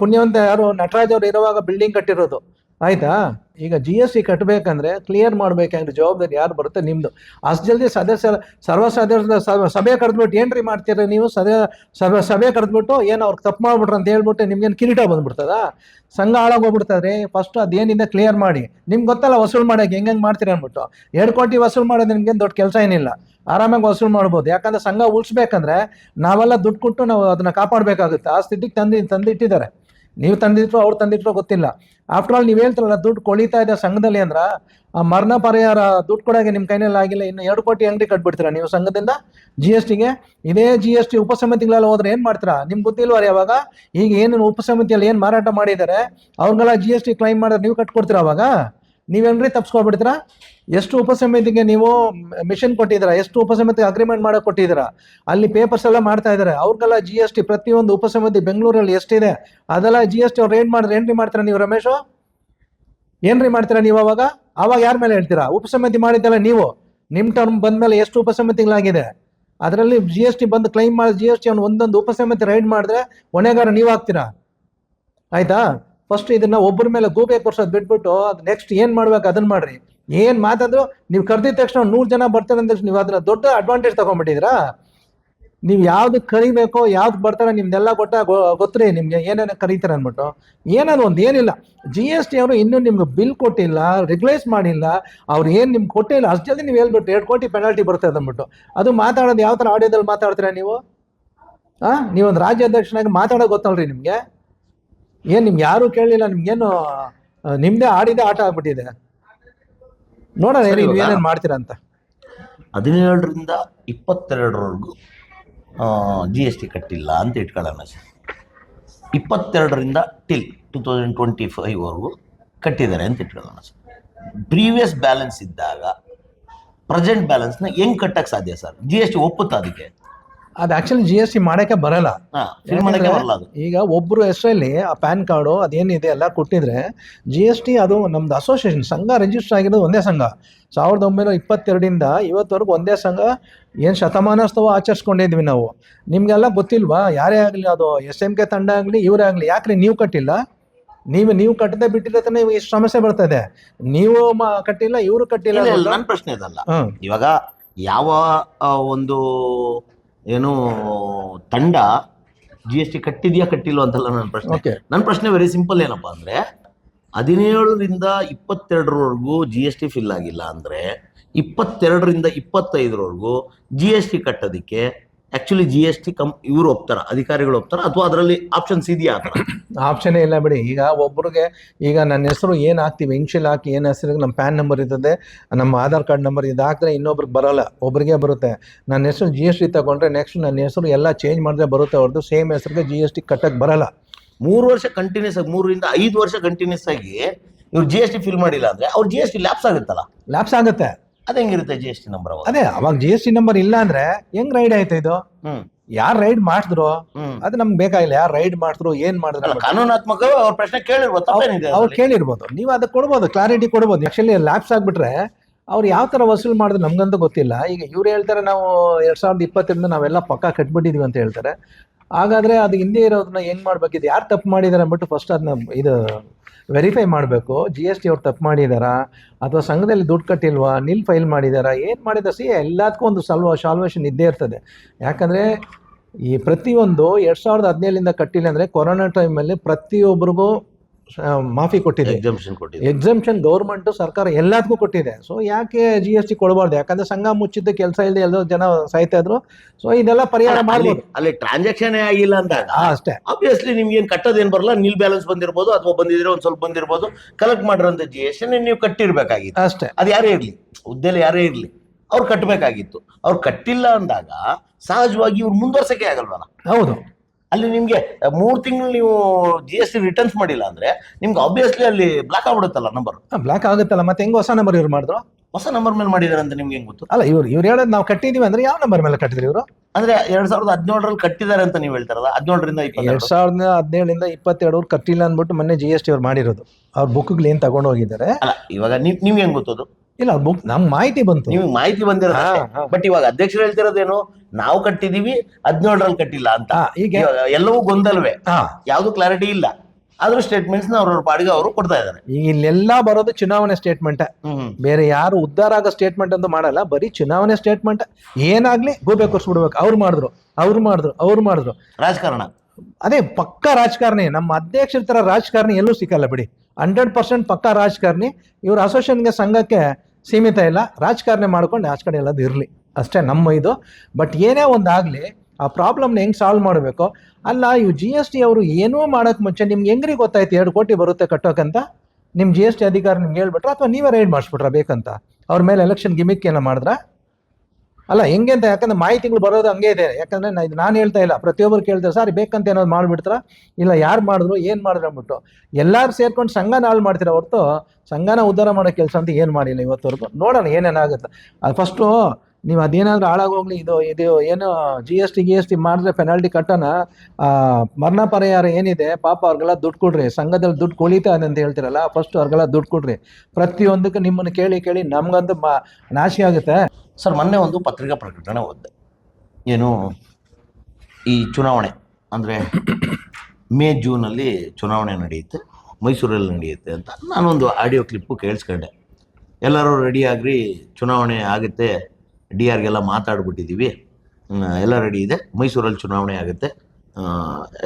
ಪುಣ್ಯವಂತ ಯಾರು ನಟರಾಜ್ ಅವ್ರು ಇರುವಾಗ ಬಿಲ್ಡಿಂಗ್ ಕಟ್ಟಿರೋದು. ಆಯ್ತಾ? ಈಗ ಜಿ ಎಸ್ ಟಿ ಕಟ್ಟಬೇಕಂದ್ರೆ ಕ್ಲಿಯರ್ ಮಾಡ್ಬೇಕಂದ್ರೆ ಜವಾಬ್ದಾರಿ ಯಾರು ಬರುತ್ತೆ ನಿಮ್ದು. ಅಷ್ಟು ಜಲ್ದಿ ಸದಸ್ಯ ಸರ್ವ ಸದಸ್ಯರ ಸಭೆ- ಕರೆದ್ಬಿಟ್ಟು ಏನ್ರಿ ಮಾಡ್ತೀರ ನೀವು? ಸಭೆ ಸಭೆ ಸಭೆ ಕರೆದ್ಬಿಟ್ಟು ಏನು ಅವ್ರಿಗೆ ತಪ್ಪು ಮಾಡ್ಬಿಟ್ರು ಅಂತ ಹೇಳ್ಬಿಟ್ಟು ನಿಮ್ಗೇನು ಕಿರೀಟ ಬಂದ್ಬಿಡ್ತದ? ಸಂಘ ಹಾಳಾಗೋಗ್ಬಿಡ್ತದ್ರಿ ಫಸ್ಟ್ ಅದೇನಿಂದ ಕ್ಲಿಯರ್ ಮಾಡಿ. ನಿಮ್ಗೆ ಗೊತ್ತಲ್ಲ ವಸೂಲು ಮಾಡಕ್ಕೆ ಹೆಂಗೆ ಮಾಡ್ತೀರ ಅಂದ್ಬಿಟ್ಟು. ಎರಡು ಕೋಟಿ ವಸೂಲು ಮಾಡೋದು ನಿಮ್ಗೇನು ದೊಡ್ಡ ಕೆಲಸ ಏನಿಲ್ಲ. ಆರಾಮಾಗಿ ವಸೂಲು ಮಾಡ್ಬೋದು. ಯಾಕಂದ್ರೆ ಸಂಘ ಉಳಿಸ್ಬೇಕಂದ್ರೆ ನಾವೆಲ್ಲ ದುಡ್ಡು ಕೊಟ್ಟು ನಾವು ಅದನ್ನ ಕಾಪಾಡಬೇಕಾಗುತ್ತೆ. ಆ ಸ್ಥಿತಿಗೆ ತಂದು, ತಂದಿಟ್ಟಿದ್ದಾರೆ. ನೀವು ತಂದಿಟ್ರು ಅವ್ರು ತಂದಿಟ್ರು ಗೊತ್ತಿಲ್ಲ. ಆಫ್ಟರ್ ಆಲ್ ನೀವು ಹೇಳ್ತಾರಲ್ಲ, ದುಡ್ಡು ಕೊಳಿತಾ ಇದೆ ಸಂಘದಲ್ಲಿ ಅಂದ್ರ ಆ ಮರಣ ಪರಿಹಾರ ದುಡ್ಡು ಕೊಡೋಕೆ ನಿಮ್ಮ ಕೈನಲ್ಲಿ ಆಗಿಲ್ಲ, ಇನ್ನು ಎರಡು ಕೋಟಿ ಅಂಗಡಿ ಕಟ್ಬಿಡ್ತೀರಾ ನೀವು ಸಂಘದಿಂದ? ಜಿ ಎಸ್ ಟಿಗೆ ಇದೇ ಜಿ ಎಸ್ ಟಿ ಉಪಸಮಿತಿಗಳೆಲ್ಲ ಹೋದ್ರೆ ಏನು ಮಾಡ್ತೀರಾ? ನಿಮ್ಗೆ ಗೊತ್ತಿಲ್ವಾರ ಯಾವಾಗ ಈಗ ಏನು ಉಪಸಮಿತಿಯಲ್ಲಿ ಏನು ಮಾರಾಟ ಮಾಡಿದ್ದಾರೆ ಅವ್ರಿಗೆಲ್ಲ ಜಿ ಎಸ್ ಟಿ ಕ್ಲೈಮ್ ಮಾಡಿದ್ರೆ ನೀವು ಕಟ್ಕೊಡ್ತೀರಾ ಅವಾಗ? ನೀವೇನ್ರಿ ತಪ್ಸ್ಕೊಳ್ಬಿಡ್ತೀರಾ ಎಷ್ಟು ಉಪಸಮಿತಿಗೆ ನೀವು ಮಿಷನ್ ಕೊಟ್ಟಿದ್ದೀರಾ? ಎಷ್ಟು ಉಪಸಮಿತಿಗೆ ಅಗ್ರಿಮೆಂಟ್ ಮಾಡೋ ಕೊಟ್ಟಿದ್ದೀರಾ? ಅಲ್ಲಿ ಪೇಪರ್ಸ್ ಎಲ್ಲ ಮಾಡ್ತಾ ಇದ್ದಾರೆ. ಅವ್ರಿಗೆಲ್ಲ ಜಿ ಎಸ್ ಟಿ ಪ್ರತಿಯೊಂದು ಉಪಸಮಿತಿ ಬೆಂಗಳೂರಲ್ಲಿ ಎಷ್ಟಿದೆ? ಅದೆಲ್ಲ ಜಿ ಎಸ್ ಟಿ ಅವ್ರು ಏನ್ ಮಾಡಿದ್ರೆ, ಏನ್ರಿ ಮಾಡ್ತೀರಾ ನೀವು ರಮೇಶು? ಏನ್ರಿ ಮಾಡ್ತೀರಾ ನೀವು ಅವಾಗ? ಅವಾಗ ಯಾರ ಮೇಲೆ ಹೇಳ್ತೀರಾ? ಉಪಸಮಿತಿ ಮಾಡಿದ್ದಲ್ಲ ನೀವು. ನಿಮ್ಮ ಟರ್ಮ್ ಬಂದ ಮೇಲೆ ಎಷ್ಟು ಉಪಸಮಿತಿಗಳಾಗಿದೆ? ಅದರಲ್ಲಿ ಜಿ ಎಸ್ ಟಿ ಬಂದು ಕ್ಲೈಮ್ ಮಾಡಿ ಜಿ ಎಸ್ ಟಿ ಅವ್ನು ಒಂದೊಂದು ಉಪಸಮಿತಿ ರೈಡ್ ಮಾಡಿದ್ರೆ ಹೊಣೆಗಾರ ನೀವು ಆಗ್ತೀರಾ? ಆಯ್ತಾ? ಫಸ್ಟ್ ಇದನ್ನ ಒಬ್ಬರ ಮೇಲೆ ಗೂಬೆ ಕೊರ್ಸೋದು ಬಿಟ್ಬಿಟ್ಟು ಅದು ನೆಕ್ಸ್ಟ್ ಏನು ಮಾಡ್ಬೇಕು ಅದನ್ನ ಮಾಡ್ರಿ. ಏನು ಮಾತಾದ್ರು ನೀವು ಕರೆದಿದ ತಕ್ಷಣ ನೂರು ಜನ ಬರ್ತಾರೆ ಅಂದ ನೀವು ಅದನ್ನ ದೊಡ್ಡ ಅಡ್ವಾಂಟೇಜ್ ತಗೊಂಡ್ಬಿಟ್ಟಿದ್ರಾ ನೀವು ಯಾವ್ದು ಕರಿಬೇಕೋ, ಯಾವ್ದು ಬರ್ತಾರೆ ನಿಮ್ದೆಲ್ಲ ಗೊತ್ತ ಗೊತ್ತ್ರಿ ನಿಮ್ಗೆ ಏನೇನು ಕರೀತಾರೆ ಅಂದ್ಬಿಟ್ಟು. ಏನದು ಒಂದು ಏನಿಲ್ಲ. ಜಿ ಎಸ್ ಟಿ ಅವರು ಇನ್ನೂ ನಿಮ್ಗೆ ಬಿಲ್ ಕೊಟ್ಟಿಲ್ಲ ರೆಗ್ಯುಲೈಸ್ ಮಾಡಿಲ್ಲ, ಅವ್ರು ಏನು ನಿಮ್ಗೆ ಕೊಟ್ಟಿಲ್ಲ, ಅಷ್ಟು ಜಲ್ದಿ ನೀವು ಹೇಳ್ಬಿಟ್ಟು ಎರಡು ಕೋಟಿ ಪೆನಾಲ್ಟಿ ಬರ್ತದೆ ಅಂದ್ಬಿಟ್ಟು. ಅದು ಮಾತಾಡೋದು ಯಾವ ಥರ ಆಡಿಯೋದಲ್ಲಿ ಮಾತಾಡ್ತೀರಾ ನೀವು? ಆ, ನೀವೊಂದು ರಾಜ್ಯಾಧ್ಯಕ್ಷನಾಗಿ ಮಾತಾಡೋದು ಗೊತ್ತಲ್ರಿ ನಿಮಗೆ? ಏನು ನಿಮ್ಗೆ ಯಾರೂ ಕೇಳಲಿಲ್ಲ ನಿಮ್ಗೇನು ನಿಮ್ಮದೇ ನಿಮ್ದೇ ಆಡಿದೆ ಆಟ ಆಗ್ಬಿಟ್ಟಿದೆ. ನೋಡೋಣ ನೀವು ಏನೇನು ಮಾಡ್ತೀರಾ ಅಂತ. ಹದಿನೇಳರಿಂದ ಇಪ್ಪತ್ತೆರಡರವರೆಗೂ ಜಿ ಎಸ್ ಟಿ ಕಟ್ಟಿಲ್ಲ ಅಂತ ಇಟ್ಕೊಳ್ಳೋಣ ಸರ್. ಇಪ್ಪತ್ತೆರಡರಿಂದ ಟಿಲ್ ಟು ತೌಸಂಡ್ ಟ್ವೆಂಟಿ ಫೈವ್ವರೆಗೂ ಕಟ್ಟಿದ್ದಾರೆ ಅಂತ ಇಟ್ಕೊಳ್ಳೋಣ ಸರ್. ಪ್ರೀವಿಯಸ್ ಬ್ಯಾಲೆನ್ಸ್ ಇದ್ದಾಗ ಪ್ರೆಸೆಂಟ್ ಬ್ಯಾಲೆನ್ಸ್ನ ಹೆಂಗೆ ಕಟ್ಟಕ್ಕೆ ಸಾಧ್ಯ ಸರ್? ಜಿ ಎಸ್ ಟಿ ಒಪ್ಪುತ್ತಾ ಅದಕ್ಕೆ? ಅದು ಆಕ್ಚುಲಿ ಜಿ ಎಸ್ ಟಿ ಮಾಡೋಕ್ಕೆ ಬರಲ್ಲ. ಹಾಂ ಫಿಲ್ ಮಾಡೋಕ್ಕೆ ಬರಲ್ಲ ಅದು. ಈಗ ಒಬ್ಬರು ಹೆಸರಲ್ಲಿ ಆ ಪ್ಯಾನ್ ಕಾರ್ಡು ಅದೇನಿದೆ ಎಲ್ಲ ಕೊಟ್ಟಿದ್ರೆ ಜಿ ಎಸ್ ಟಿ ಅದು ನಮ್ದು ಅಸೋಸಿಯೇಷನ್ ಸಂಘ ರಿಜಿಸ್ಟರ್ ಆಗಿರೋದು ಒಂದೇ ಸಂಘ. ಸಾವಿರದ ಒಂಬೈನೂರ ಇಪ್ಪತ್ತೆರಡರಿಂದ ಇವತ್ತವರೆಗೂ ಒಂದೇ ಸಂಘ ಏನು ಶತಮಾನೋತ್ಸವ ಆಚರಿಸ್ಕೊಂಡಿದ್ವಿ ನಾವು. ನಿಮಗೆಲ್ಲ ಗೊತ್ತಿಲ್ವಾ? ಯಾರೇ ಆಗಲಿ ಅದು ಎಸ್ ಎಂ ಕೆ ತಂಡ ಆಗಲಿ ಇವರೇ ಆಗಲಿ ಯಾಕ್ರಿ ನೀವು ಕಟ್ಟಿಲ್ಲ? ನೀವು ನೀವು ಕಟ್ಟದೆ ಬಿಟ್ಟಿದ್ರೆ ತಾನೇ ಇವಾಗ ಇಷ್ಟು ಸಮಸ್ಯೆ ಬರ್ತದೆ ನೀವು ಮ- ಕಟ್ಟಿಲ್ಲ ಇವರು ಕಟ್ಟಿಲ್ಲ ಇಲ್ಲ, ನನ್ನ ಪ್ರಶ್ನೆ ಇದಲ್ಲ. ಹ್ಮ್. ಇವಾಗ ಯಾವ ಆ, ಒಂದು ಏನು ತಂಡ ಜಿ ಎಸ್ ಟಿ ಕಟ್ಟಿದೆಯಾ ಕಟ್ಟಿಲ್ವ ಅಂತಲ್ಲ ನನ್ನ ಪ್ರಶ್ನೆ. ನನ್ನ ಪ್ರಶ್ನೆ ವೆರಿ ಸಿಂಪಲ್ ಏನಪ್ಪಾ ಅಂದ್ರೆ ಹದಿನೇಳರಿಂದ ಇಪ್ಪತ್ತೆರಡರವರೆಗೂ ಜಿ ಎಸ್ ಟಿ ಫಿಲ್ ಆಗಿಲ್ಲ ಅಂದ್ರೆ ಇಪ್ಪತ್ತೆರಡರಿಂದ ಇಪ್ಪತ್ತೈದರವರೆಗೂ ಜಿ ಎಸ್ ಟಿ ಕಟ್ಟೋದಕ್ಕೆ ಆಕ್ಚುಲಿ ಜಿ ಎಸ್ ಟಿ ಕಂ ಇವರು ಒಪ್ತಾರ ಅಧಿಕಾರಿಗಳು ಒಪ್ತಾರ ಅಥವಾ ಅದರಲ್ಲಿ ಆಪ್ಷನ್ಸ್ ಇದೆಯಾ ಆಪ್ಷನ್ ಇಲ್ಲ ಬಿಡಿ. ಈಗ ಒಬ್ಬರಿಗೆ ಈಗ ನನ್ನ ಹೆಸರು ಏನು ಹಾಕ್ತೀವಿ? ಇನ್ಶಿಯಲ್ ಹಾಕಿ ಏನು ಹೆಸರಿಗೆ? ನಮ್ಮ ಪ್ಯಾನ್ ನಂಬರ್ ಇರ್ತದೆ ನಮ್ಮ ಆಧಾರ್ ಕಾರ್ಡ್ ನಂಬರ್ ಇದು ಹಾಕಿದ್ರೆ ಇನ್ನೊಬ್ರಿಗೆ ಬರೋಲ್ಲ. ಒಬ್ಬರಿಗೆ ಬರುತ್ತೆ. ನನ್ನ ಹೆಸರು ಜಿ ಎಸ್ ಟಿ ತಗೊಂಡ್ರೆ ನೆಕ್ಸ್ಟ್ ನನ್ನ ಹೆಸರು ಎಲ್ಲ ಚೇಂಜ್ ಮಾಡಿದ್ರೆ ಬರುತ್ತೆ. ಅವ್ರದ್ದು ಸೇಮ್ ಹೆಸರಿಗೆ ಜಿ ಎಸ್ ಟಿ ಕಟ್ಟಕ್ಕೆ ಬರಲ್ಲ. ಮೂರು ವರ್ಷ ಕಂಟಿನ್ಯೂಸ್ ಆಗಿ ಮೂರರಿಂದ ಐದು ವರ್ಷ ಕಂಟಿನ್ಯೂಸ್ ಆಗಿ ಇವ್ರು ಜಿ ಎಸ್ ಟಿ ಫಿಲ್ ಮಾಡಿಲ್ಲ ಅಂದ್ರೆ ಅವ್ರು ಜಿ ಎಸ್ ಟಿ ಲ್ಯಾಪ್ಸ್ ಆಗುತ್ತಲ್ಲ ಲ್ಯಾಪ್ಸ್ ಆಗುತ್ತೆ. ಅದ ಹೆಂಗಿರುತ್ತೆ ಜಿ ಎಸ್ ಟಿ ನಂಬರ್ ಅವಾಗ? ಅದೇ ಅವಾಗ ಜಿ ಎಸ್ ಟಿ ನಂಬರ್ ಇಲ್ಲ ಅಂದ್ರೆ ಹೆಂಗ್ ರೈಡ್ ಆಯ್ತಾ ಇದು? ಹ್ಮ್. ಯಾರು ರೈಡ್ ಮಾಡಿದ್ರು? ಹ್ಮ್. ಅದು ನಮ್ಗೆ ಬೇಕಾಗಿಲ್ಲ. ಯಾರು ರೈಡ್ ಮಾಡಿದ್ರು ಏನ್ ಮಾಡಿದ್ರು ಅಲ್ಲ, ಕಾನೂನಾತ್ಮಕ ಅವ್ರ ಪ್ರಶ್ನೆ ಕೇಳಿರ್ಬೋದು ತಪ್ಪೇನಿದೆ ಅವ್ರು ಅದ್ರಲ್ಲಿ? ಕೇಳಿರ್ಬೋದು. ನೀವು ಅದಕ್ಕೆ ಕೊಡ್ಬೋದು ಕ್ಲಾರಿಟಿ ಕೊಡ್ಬೋದು. ಆಕ್ಚುಲಿ ಲ್ಯಾಪ್ಸ್ ಆಗ್ಬಿಟ್ರೆ ಅವ್ರು ಯಾವ ತರ ವಸೂಲ್ ಮಾಡಿದ್ರು ನಮ್ಗಂತೂ ಗೊತ್ತಿಲ್ಲ. ಈಗ ಇವ್ರು ಹೇಳ್ತಾರೆ ನಾವು ಎರಡ್ ಸಾವಿರದ ಇಪ್ಪತ್ತರಿಂದ ನಾವೆಲ್ಲ ಪಕ್ಕ ಕಟ್ಬಿಟ್ಟಿದೀವಿ ಅಂತ ಹೇಳ್ತಾರೆ. ಹಾಗಾದ್ರೆ ಅದು ಹಿಂದೆ ಇರೋದನ್ನ ಏನ್ ಮಾಡ್ಬೇಕಿದು ಯಾರು ತಪ್ಪು ಮಾಡಿದಾರೆ ಅಂದ್ಬಿಟ್ಟು ಫಸ್ಟ್ ಅದನ್ನ ಇದು ವೆರಿಫೈ ಮಾಡಬೇಕು. ಜಿ ಎಸ್ ಟಿ ಅವ್ರು ತಪ್ಪು ಮಾಡಿದಾರಾ? ಅಥವಾ ಸಂಘದಲ್ಲಿ ದುಡ್ಡು ಕಟ್ಟಿಲ್ವಾ? ನಿಲ್ ಫೈಲ್ ಮಾಡಿದಾರಾ? ಏನು ಮಾಡಿದ ಸಿ ಎಲ್ಲದಕ್ಕೂ ಒಂದು ಸಲ್ವ ಸಾಲ್ವೇಷನ್ ಇದ್ದೇ ಇರ್ತದೆ. ಯಾಕಂದರೆ ಈ ಪ್ರತಿಯೊಂದು ಎರಡು ಸಾವಿರದ ಹದಿನೇಳಿಂದ ಕಟ್ಟಿಲ್ಲ ಅಂದರೆ ಕೊರೋನಾ ಟೈಮಲ್ಲಿ ಪ್ರತಿಯೊಬ್ಬರಿಗೂ ಮಾಫಿ ಕೊಟ್ಟಿದೆ. ಎಕ್ಸಾಮ್ಷನ್ ಕೊಟ್ಟಿದೆ. ಎಕ್ಸಮ್ಷನ್ ಗೌರ್ಮೆಂಟ್ ಸರ್ಕಾರ ಎಲ್ಲದಕ್ಕೂ ಕೊಟ್ಟಿದೆ. ಸೊ ಯಾಕೆ ಜಿ ಎಸ್ ಟಿ ಕೊಡಬಾರ್ದು? ಯಾಕಂದ್ರೆ ಸಂಘ ಮುಚ್ಚಿದ್ದ ಕೆಲಸ ಇಲ್ಲದೆ ಎಲ್ಲೋ ಜನ ಸಾಯ್ತಾ ಇದ್ರು. ಸೊ ಇದೆಲ್ಲ ಪರಿಹಾರ ಮಾಡಬಹುದು ಅಲ್ಲಿ ಟ್ರಾನ್ಸಾಕ್ಷನ್ ಆಗಿಲ್ಲ ಅಂದಾಗ ಅಷ್ಟೇ. ಆಬ್ವಿಯಸ್ಲಿ ನಿಮ್ಗೆ ಏನ್ ಕಟ್ಟೋದೇನ್ ಬರಲ್ಲ ನಿಲ್ ಬ್ಯಾಲೆನ್ಸ್ ಬಂದಿರ್ಬೋದು ಅಥವಾ ಬಂದಿದ್ರೆ ಒಂದ್ ಸ್ವಲ್ಪ ಬಂದಿರ್ಬೋದು ಕಲೆಕ್ಟ್ ಮಾಡಿರೋಂಥ ಜಿ ಎಸ್ ನೀವು ಕಟ್ಟಿರ್ಬೇಕಾಗಿತ್ತು. ಅಷ್ಟೇ. ಅದು ಯಾರೇ ಇರ್ಲಿ ಹುದ್ದೆಲಿ ಯಾರೇ ಇರ್ಲಿ ಅವ್ರು ಕಟ್ಟಬೇಕಾಗಿತ್ತು ಅವ್ರು ಕಟ್ಟಿಲ್ಲ ಅಂದಾಗ ಸಹಜವಾಗಿ ಇವ್ರು ಮುಂದುವರ್ಸಕ್ಕೆ ಆಗಲ್ವಲ್ಲ? ಹೌದು. ಅಲ್ಲಿ ನಿಮ್ಗೆ ಮೂರ್ ತಿಂಗಳು ನೀವು ಜಿ ಎಸ್ ಟಿ ರಿಟರ್ನ್ಸ್ ಮಾಡಿಲ್ಲ ಅಂದ್ರೆ ನಿಮ್ಗೆ ಆಬ್ವಿಯಸ್ಲಿ ಅಲ್ಲಿ ಬ್ಲಾಕ್ ಆಗ್ಬಿಡುತ್ತಲ್ಲ ನಂಬರ್ ಬ್ಲಾಕ್ ಆಗುತ್ತಲ್ಲ ಮತ್ತೆ ಹೆಂಗ್ ಹೊಸ ನಂಬರ್ ಇವ್ರು ಮಾಡಿದ್ರು? ಹೊಸ ನಂಬರ್ ಮೇಲೆ ಮಾಡಿದಾರೆ ಅಂತ ನಿಮ್ಗೆ ಹೆಂಗ್ ಗೊತ್ತು? ಅಲ್ಲ ಇವ್ರು ಇವ್ರು ಹೇಳೋದು ನಾವು ಕಟ್ಟಿದೀವಿ ಅಂದ್ರೆ ಯಾವ ನಂಬರ್ ಮೇಲೆ ಕಟ್ಟಿದ್ರಿ ಇವರು? ಅಂದ್ರೆ ಎರಡ್ ಸಾವಿರದ ಹದಿನೇಳರಲ್ಲಿ ಕಟ್ಟಿದ್ದಾರೆ ಅಂತ ನೀವು ಹೇಳ್ತಾರಲ್ಲ ಹದಿನೇಳರಿಂದ ಎರಡ್ ಇಪ್ಪತ್ತೆರಡು ಸಾವಿರದ ಹದಿನೇಳರಿಂದ ಇಪ್ಪತ್ತೆರಡು ಕಟ್ಟಿಲ್ಲ ಅಂದ್ಬಿಟ್ಟು ಮೊನ್ನೆ ಜಿ ಎಸ್ ಟಿ ಅವ್ರು ಮಾಡಿರೋದು. ಅವ್ರ ಬುಕ್ಗಳು ಏನ್ ತಗೊಂಡು ಹೋಗಿದ್ದಾರೆ. ಅಲ್ಲ ಇವಾಗ ನೀವ್ ನಿಮ್ಗೆ ಹೆಂಗ್ ಗೊತ್ತದು ಇಲ್ಲ ಬುಕ್ ನಮ್ ಮಾಹಿತಿ ಬಂತು. ನೀವು ಮಾಹಿತಿ ಬಂದಿರೋದು ಹಾ. ಬಟ್ ಇವಾಗ ಅಧ್ಯಕ್ಷರು ಹೇಳ್ತಿರೋದೇನು? ನಾವು ಕಟ್ಟಿದೀವಿ ಹದಿನೇಳರಲ್ಲಿ ಕಟ್ಟಿಲ್ಲ ಅಂತ. ಈಗ ಎಲ್ಲವೂ ಗೊಂದಲವೇ? ಯಾವ್ದು ಕ್ಲಾರಿಟಿ ಇಲ್ಲ. ಆದ್ರೂ ಸ್ಟೇಟ್ಮೆಂಟ್ಸ್ ಅವ್ರವ್ರ ಪಾಡಿಗೆ ಅವರು ಕೊಡ್ತಾ ಇದ್ದಾರೆ. ಈಗ ಇಲ್ಲೆಲ್ಲ ಬರೋದು ಚುನಾವಣೆ ಸ್ಟೇಟ್ಮೆಂಟ್ ಬೇರೆ ಯಾರು ಉದ್ದಾರ ಆಗೋ ಸ್ಟೇಟ್ಮೆಂಟ್ ಅಂತ ಮಾಡಲ್ಲ ಬರೀ ಚುನಾವಣೆ ಸ್ಟೇಟ್ಮೆಂಟ್ ಏನಾಗ್ಲಿ ಗೂಬೆ ಕೊರ್ಸ್ಬಿಡ್ಬೇಕು ಅವ್ರು ಮಾಡಿದ್ರು ಅವ್ರು ಮಾಡಿದ್ರು ಅವ್ರು ಮಾಡಿದ್ರು. ರಾಜಕಾರಣ. ಅದೇ ಪಕ್ಕ ರಾಜಕಾರಣಿ ನಮ್ಮ ಅಧ್ಯಕ್ಷರ ತರ ರಾಜಕಾರಣಿ ಎಲ್ಲೂ ಸಿಕ್ಕಲ್ಲ ಬಿಡಿ. ಹಂಡ್ರೆಡ್ ಪರ್ಸೆಂಟ್ ಪಕ್ಕ ರಾಜಕಾರಣಿ. ಇವ್ರ ಅಸೋಸಿಯೇಷನ್ಗೆ ಸಂಘಕ್ಕೆ ಸೀಮಿತ ಇಲ್ಲ. ರಾಜಕಾರಣ ಮಾಡ್ಕೊಂಡು ಆಚೆ ಎಲ್ಲದು ಇರಲಿ. ಅಷ್ಟೇ ನಮ್ಮ ಇದು. ಬಟ್ ಏನೇ ಒಂದು ಆಗಲಿ, ಆ ಪ್ರಾಬ್ಲಮ್ನ ಹೆಂಗೆ ಸಾಲ್ವ್ ಮಾಡಬೇಕು? ಅಲ್ಲ, ಇವು ಜಿ ಎಸ್ ಟಿ ಅವರು ಏನೂ ಮಾಡೋಕ್ಕೆ ಮುಂಚೆ ನಿಮ್ಗೆ ಹೆಂಗ್ರಿ ಗೊತ್ತಾಯ್ತು ಎರಡು ಕೋಟಿ ಬರುತ್ತೆ ಕಟ್ಟೋಕ್ಕಂತ ನಿಮ್ಮ ಜಿ ಎಸ್ ಟಿ ಅಧಿಕಾರಿ ನಿಮ್ಗೆ ಹೇಳ್ಬಿಟ್ರೆ? ಅಥವಾ ನೀವೇ ರೈಡ್ ಮಾಡಿಸ್ಬಿಟ್ರ ಬೇಕಂತ? ಅವ್ರ ಮೇಲೆ ಎಲೆಕ್ಷನ್ ಗಿಮಿಕ್ ಏನೋ ಮಾಡಿದ್ರಾ? ಅಲ್ಲ, ಹೆಂಗೆ ಅಂತ ಯಾಕಂದ್ರೆ ಮಾಹಿತಿಗಳು ಬರೋದು ಹಂಗೆ ಇದೆ. ಯಾಕಂದ್ರೆ ನಾನು ಹೇಳ್ತಾ ಇಲ್ಲ. ಪ್ರತಿಯೊಬ್ಬರು ಕೇಳ್ತಾರೆ, ಸರ್, ಬೇಕಂತ ಏನಾದ್ರು ಮಾಡ್ಬಿಡ್ತಾರ? ಇಲ್ಲ, ಯಾರು ಮಾಡಿದ್ರು, ಏನು ಮಾಡಿದ್ರು ಅಂದ್ಬಿಟ್ಟು. ಎಲ್ಲರೂ ಸೇರ್ಕೊಂಡು ಸಂಘನ ಹಾಳು ಮಾಡ್ತೀರ ಹೊರತು? ಸಂಘನ ಉದ್ಧಾರ ಮಾಡೋ ಕೆಲಸ ಅಂತ ಏನು ಮಾಡಿಲ್ಲ ಇವತ್ತವರೆಗೂ. ನೋಡೋಣ ಏನೇನಾಗುತ್ತೆ ಅದು ಫಸ್ಟು ನೀವು ಅದೇನಾದ್ರೂ ಹಾಳಾಗೋಗ್ಲಿ ಇದು ಇದು ಏನು G S T G S T ಮಾಡಿದ್ರೆ ಪೆನಾಲ್ಟಿ ಕಟ್ಟೋಣ. ಮರಣ ಪರಿಹಾರ ಏನಿದೆ, ಪಾಪ ಅವ್ರಿಗೆಲ್ಲ ದುಡ್ಡು ಕೊಡ್ರಿ. ಸಂಘದಲ್ಲಿ ದುಡ್ಡು ಕೊಳಿತಾ ಅಂತ ಹೇಳ್ತೀರಲ್ಲ ಫಸ್ಟ್ ಅವ್ರಿಗೆಲ್ಲ ದುಡ್ಡು ಕೊಡ್ರಿ. ಪ್ರತಿಯೊಂದಕ್ಕೂ ನಿಮ್ಮನ್ನು ಕೇಳಿ ಕೇಳಿ ನಮ್ಗಂತೂ ಮಾ, ನಾಶಿ ಆಗುತ್ತೆ. ಸರ್, ಮೊನ್ನೆ ಒಂದು ಪತ್ರಿಕಾ ಪ್ರಕಟಣೆ ಓದಿದೆ ಏನು, ಈ ಚುನಾವಣೆ, ಅಂದರೆ ಮೇ, ಜೂನಲ್ಲಿ ಚುನಾವಣೆ ನಡೆಯುತ್ತೆ, ಮೈಸೂರಲ್ಲಿ ನಡೆಯುತ್ತೆ ಅಂತ. ನಾನೊಂದು ಆಡಿಯೋ ಕ್ಲಿಪ್ಪು ಕೇಳಿಸ್ಕೊಂಡೆ. ಎಲ್ಲರೂ ರೆಡಿ ಚುನಾವಣೆ ಆಗುತ್ತೆ, ಡಿ ಆರ್ಗೆಲ್ಲ ಮಾತಾಡ್ಬಿಟ್ಟಿದ್ದೀವಿ ಎಲ್ಲ ರೆಡಿ ಇದೆ, ಮೈಸೂರಲ್ಲಿ ಚುನಾವಣೆ ಆಗುತ್ತೆ.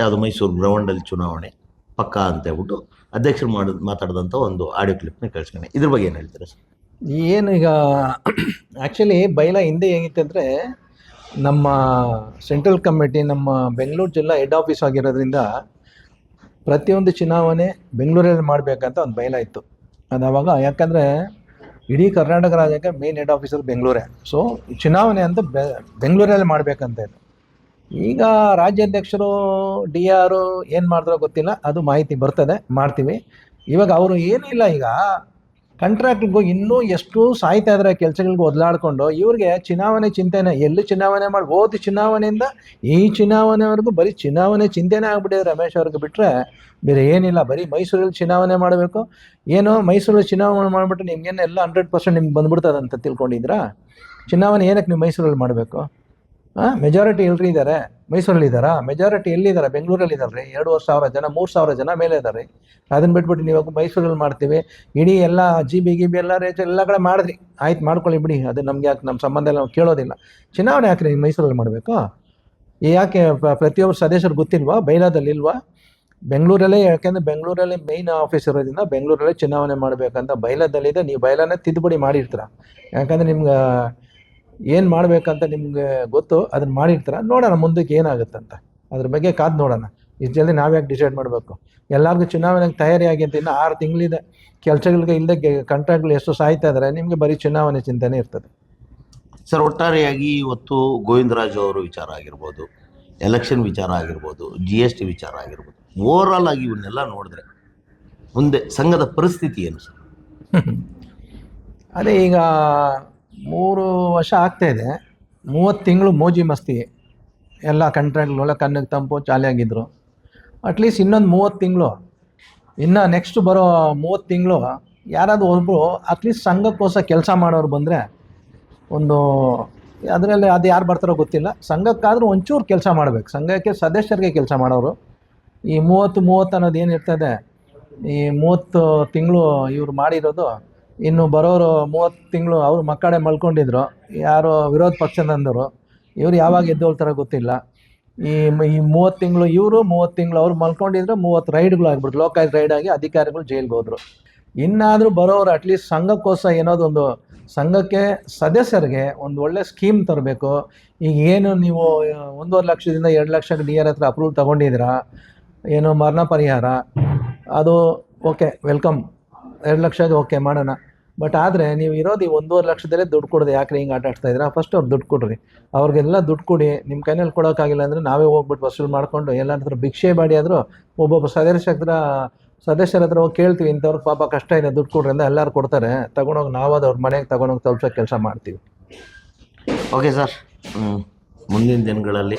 ಯಾವುದು ಮೈಸೂರು ಗ್ರೌಂಡಲ್ಲಿ ಚುನಾವಣೆ, ಪಕ್ಕಾ ಅಂತ ಹೇಳ್ಬಿಟ್ಟು ಅಧ್ಯಕ್ಷರು ಮಾಡ ಮಾತಾಡಿದಂಥ ಒಂದು ಆಡಿಯೋ ಕ್ಲಿಪ್ನ ಕೇಳಿಸ್ಕೊಂಡೆ. ಇದ್ರ ಬಗ್ಗೆ ಏನು ಹೇಳ್ತೀರಾ ಸರ್? ಏನು ಈಗ ಆ್ಯಕ್ಚುಲಿ ಬೈಲ ಹಿಂದೆ ಹೇಗಿತ್ತು ಅಂದರೆ ನಮ್ಮ ಸೆಂಟ್ರಲ್ ಕಮಿಟಿ ನಮ್ಮ ಬೆಂಗಳೂರು ಜಿಲ್ಲಾ ಹೆಡ್ ಆಫೀಸ್ ಆಗಿರೋದ್ರಿಂದ ಪ್ರತಿಯೊಂದು ಚುನಾವಣೆ ಬೆಂಗಳೂರಲ್ಲಿ ಮಾಡಬೇಕಂತ ಒಂದು ಬೈಲ ಇತ್ತು. ಅದು ಆವಾಗ ಯಾಕಂದರೆ ಇಡೀ ಕರ್ನಾಟಕ ರಾಜ್ಯಕ್ಕೆ ಮೇನ್ ಹೆಡ್ ಆಫೀಸರ್ ಬೆಂಗಳೂರೇ ಸೊ ಚುನಾವಣೆ ಅಂತ ಬೆ ಬೆಂಗಳೂರಲ್ಲಿ ಮಾಡಬೇಕಂತ ಇತ್ತು. ಈಗ ರಾಜ್ಯಾಧ್ಯಕ್ಷರು ಡಿ ಆರು ಏನು ಮಾಡಿದ್ರೋ ಗೊತ್ತಿಲ್ಲ, ಅದು ಮಾಹಿತಿ ಬರ್ತದೆ, ಮಾಡ್ತೀವಿ. ಇವಾಗ ಅವರು ಏನೂ ಇಲ್ಲ ಈಗ. ಕಾಂಟ್ರಾಕ್ಟ್ಗೂ ಇನ್ನೂ ಎಷ್ಟು ಸಾಯ್ತಾ ಇದ್ರೆ ಕೆಲಸಗಳಿಗೆ ಒದಲಾಡ್ಕೊಂಡು, ಇವ್ರಿಗೆ ಚುನಾವಣೆ ಚಿಂತೆನೆ, ಎಲ್ಲಿ ಚುನಾವಣೆ ಮಾಡಿ, ಹೋದ ಚುನಾವಣೆಯಿಂದ ಈ ಚುನಾವಣೆವರೆಗೂ ಬರೀ ಚುನಾವಣೆ ಚಿಂತೆನೇ ಆಗ್ಬಿಟ್ಟಿದೆ ರಮೇಶ್ ಅವ್ರಿಗೆ ಬಿಟ್ಟರೆ ಬೇರೆ ಏನಿಲ್ಲ. ಬರೀ ಮೈಸೂರಲ್ಲಿ ಚುನಾವಣೆ ಮಾಡಬೇಕು. ಏನೋ ಮೈಸೂರಲ್ಲಿ ಚುನಾವಣೆ ಮಾಡಿಬಿಟ್ರೆ ನಿಮ್ಗೇನು ಎಲ್ಲ ಹಂಡ್ರೆಡ್ ಪರ್ಸೆಂಟ್ ನಿಮ್ಗೆ ಬಂದ್ಬಿಡ್ತದೆ ಅಂತ ತಿಳ್ಕೊಂಡಿದ್ರಾ? ಚುನಾವಣೆ ಏನಕ್ಕೆ ನೀವು ಮೈಸೂರಲ್ಲಿ ಮಾಡಬೇಕು? ಹಾಂ ಮೆಜಾರಿಟಿ ಎಲ್ಲರೂ ಇದ್ದಾರೆ ಮೈಸೂರಲ್ಲಿ ಇದ್ದಾರಾ ಮೆಜಾರಿಟಿ ಎಲ್ಲಿದ್ದಾರೆ ಬೆಂಗಳೂರಲ್ಲಿ ಇದ್ದಾರೆ ಸಾವಿರ ಜನ, ಮೂರು ಸಾವಿರ ಜನ ಮೇಲೆ ಇದ್ದಾರೆ. ಅದನ್ನು ಬಿಟ್ಬಿಟ್ಟು ನೀವು ಮೈಸೂರಲ್ಲಿ ಮಾಡ್ತೀವಿ. ಇಡೀ ಎಲ್ಲ ಜಿ ಬಿ ಗಿ ಬಿ ಎಲ್ಲ ರೇಟ್ ಎಲ್ಲ ಕಡೆ ಮಾಡಿದ್ರಿ. ಆಯ್ತು, ಮಾಡ್ಕೊಳ್ಳಿ ಬಿಡಿ. ಅದು ನಮ್ಗೆ ಯಾಕೆ ನಮ್ಮ ಸಂಬಂಧ ಎಲ್ಲ ಕೇಳೋದಿಲ್ಲ. ಚುನಾವಣೆ ಯಾಕೆ ನೀವು ಮೈಸೂರಲ್ಲಿ ಮಾಡಬೇಕು? ಯಾಕೆ ಪ್ರ- ಪ್ರತಿಯೊಬ್ಬರು ಸದಸ್ಯರು ಗೊತ್ತಿಲ್ವಾ? ಬೈಲಾದಲ್ಲಿ ಇಲ್ವಾ? ಬೆಂಗಳೂರಲ್ಲೇ, ಯಾಕೆಂದ್ರೆ ಬೆಂಗಳೂರಲ್ಲಿ ಮೇಯ್ನ್ ಆಫೀಸ್ ಇರೋದ್ರಿಂದ ಬೆಂಗಳೂರಲ್ಲೇ ಚುನಾವಣೆ ಮಾಡಬೇಕಂತ ಬೈಲಾದಲ್ಲಿದೆ. ನೀವು ಬೈಲಾನೇ ತಿದ್ದುಪಡಿ ಮಾಡಿರ್ತೀರ. ಯಾಕಂದ್ರೆ ನಿಮ್ಗೆ ಏನು ಮಾಡಬೇಕಂತ ನಿಮಗೆ ಗೊತ್ತು ಅದನ್ನ ಮಾಡಿರ್ತೀರ? ನೋಡೋಣ ಮುಂದಕ್ಕೆ ಏನಾಗುತ್ತಂತ. ಅದ್ರ ಬಗ್ಗೆ ಕಾದು ನೋಡೋಣ. ಇಷ್ಟು ಜಲ್ದಿ ನಾವ್ಯಾಕೆ ಡಿಸೈಡ್ ಮಾಡಬೇಕು? ಎಲ್ಲರಿಗೂ ಚುನಾವಣೆಗೆ ತಯಾರಿಯಾಗಿ ಅಂತ ಇನ್ನು ಆರು ತಿಂಗಳಿದೆ. ಕೆಲಸಗಳಿಗೆ ಇಲ್ಲದೆ ಕಂಟ್ರಾಕ್ಟ್ಗಳು ಎಷ್ಟು ಸಾಯ್ತಾ ಇದ್ದಾರೆ ನಿಮಗೆ ಬರೀ ಚುನಾವಣೆ ಚಿಂತನೆ ಇರ್ತದೆ. ಸರ್ ಒಟ್ಟಾರೆಯಾಗಿ ಇವತ್ತು ಗೋವಿಂದರಾಜ್ ಅವರು ವಿಚಾರ ಆಗಿರ್ಬೋದು ಎಲೆಕ್ಷನ್ ವಿಚಾರ ಆಗಿರ್ಬೋದು ಜಿ ಎಸ್ ಟಿ ವಿಚಾರ ಆಗಿರ್ಬೋದು ಓವರಾಲ್ ಆಗಿ ಇವನ್ನೆಲ್ಲ ನೋಡಿದ್ರೆ ಮುಂದೆ ಸಂಘದ ಪರಿಸ್ಥಿತಿ ಏನು ಸರ್? ಅದೇ ಈಗ ಮೂರು ವರ್ಷ ಆಗ್ತಾ ಇದೆ. ಮೂವತ್ತು ತಿಂಗಳು ಮೋಜಿ ಮಸ್ತಿ. ಎಲ್ಲ ಕಾಂಟ್ರಾಕ್ಟ್ಗಳೆಲ್ಲ ಕಣ್ಣಿಗೆ ತಂಪು ಚಾಲಿಯಾಗಿದ್ದರು ಅಟ್ಲೀಸ್ಟ್ ಇನ್ನೊಂದು ಮೂವತ್ತು ತಿಂಗಳು. ಇನ್ನು ನೆಕ್ಸ್ಟ್ ಬರೋ ಮೂವತ್ತು ತಿಂಗಳು ಯಾರಾದರೂ ಒಬ್ಬರು ಅಟ್ಲೀಸ್ಟ್ ಸಂಘಕ್ಕೋಸ್ಕರ ಕೆಲಸ ಮಾಡೋರು ಬಂದರೆ ಒಂದು ಅದರಲ್ಲಿ ಅದು ಯಾರು ಬರ್ತಾರೋ ಗೊತ್ತಿಲ್ಲ. ಸಂಘಕ್ಕಾದರೂ ಒಂಚೂರು ಕೆಲಸ ಮಾಡಬೇಕು. ಸಂಘಕ್ಕೆ ಸದಸ್ಯರಿಗೆ ಕೆಲಸ ಮಾಡೋರು. ಈ ಮೂವತ್ತು ಮೂವತ್ತು ಅನ್ನೋದು ಏನಿರ್ತದೆ ಈ ಮೂವತ್ತು ತಿಂಗಳು ಇವರು ಮಾಡಿರೋದು ಇನ್ನು ಬರೋರು ಮೂವತ್ತು ತಿಂಗಳು ಅವ್ರು ಮಕ್ಕಳೇ ಮಲ್ಕೊಂಡಿದ್ರು. ಯಾರೋ ವಿರೋಧ ಪಕ್ಷದಂದವರು ಇವರು ಯಾವಾಗ ಎದ್ದೋಳ್ತಾರ ಗೊತ್ತಿಲ್ಲ. ಈ ಈ ಮೂವತ್ತು ತಿಂಗಳು ಇವರು, ಮೂವತ್ತು ತಿಂಗಳು ಅವ್ರು ಮಲ್ಕೊಂಡಿದ್ರೆ ಮೂವತ್ತು ರೈಡ್ಗಳು ಆಗ್ಬಿಡ್ತು. ಲೋಕಾಯುಕ್ತ ರೈಡ್ ಆಗಿ ಅಧಿಕಾರಿಗಳು ಜೈಲ್ಗೆ ಹೋದರು. ಇನ್ನಾದರೂ ಬರೋರು ಅಟ್ಲೀಸ್ಟ್ ಸಂಘಕ್ಕೋಸ್ಕರ ಏನೋದೊಂದು ಸಂಘಕ್ಕೆ ಸದಸ್ಯರಿಗೆ ಒಂದು ಒಳ್ಳೆ ಸ್ಕೀಮ್ ತರಬೇಕು. ಈಗ ಏನು ನೀವು ಒಂದೂವರೆ ಲಕ್ಷದಿಂದ ಎರಡು ಲಕ್ಷ ಡಿ ಆರ್ ಹತ್ರ ಅಪ್ರೂವ್ ತೊಗೊಂಡಿದ್ದೀರಾ? ಏನು ಮರಣ ಪರಿಹಾರ? ಅದು ಓಕೆ ವೆಲ್ಕಮ್ ಎರಡು ಲಕ್ಷದ ಓಕೆ ಮಾಡೋಣ. ಬಟ್ ಆದರೆ ನೀವು ಇರೋದು ಈ ಒಂದೂವರೆ ಲಕ್ಷದಲ್ಲೇ ದುಡ್ಡು ಕೊಡೋದು ಯಾಕೆ ಹಿಂಗೆ ಆಟ ಆಡ್ತಾ ಇದ್ದೀರಾ? ಫಸ್ಟ್ ಅವ್ರು ದುಡ್ಡು ಕೊಡ್ರಿ. ಅವ್ರಿಗೆಲ್ಲ ದುಡ್ಡು ಕೊಡಿ. ನಿಮ್ಮ ಕೈನಲ್ಲಿ ಕೊಡೋಕ್ಕಾಗಿಲ್ಲ ಅಂದರೆ ನಾವೇ ಹೋಗ್ಬಿಟ್ಟು ವಸೂಲು ಮಾಡ್ಕೊಂಡು ಎಲ್ಲರ ಹತ್ರ ಭಿಕ್ಷೆ ಮಾಡಿ ಆದರೂ ಒಬ್ಬೊಬ್ಬ ಸದಸ್ಯ ಹತ್ರ, ಸದಸ್ಯರ ಹತ್ರ ಹೋಗಿ ಕೇಳ್ತೀವಿ, ಇಂಥವ್ರಿಗೆ ಪಾಪ ಕಷ್ಟ ಇದೆ, ದುಡ್ಡು ಕೊಡ್ರಿ ಅಂದರೆ ಎಲ್ಲರೂ ಕೊಡ್ತಾರೆ. ತಗೊಂಡೋಗಿ ನಾವಾದ ಅವ್ರ ಮನೆಗೆ ತಗೊಂಡೋಗಿ ತಲುಪ್ಸೋ ಕೆಲಸ ಮಾಡ್ತೀವಿ. ಓಕೆ ಸರ್ ಮುಂದಿನ ದಿನಗಳಲ್ಲಿ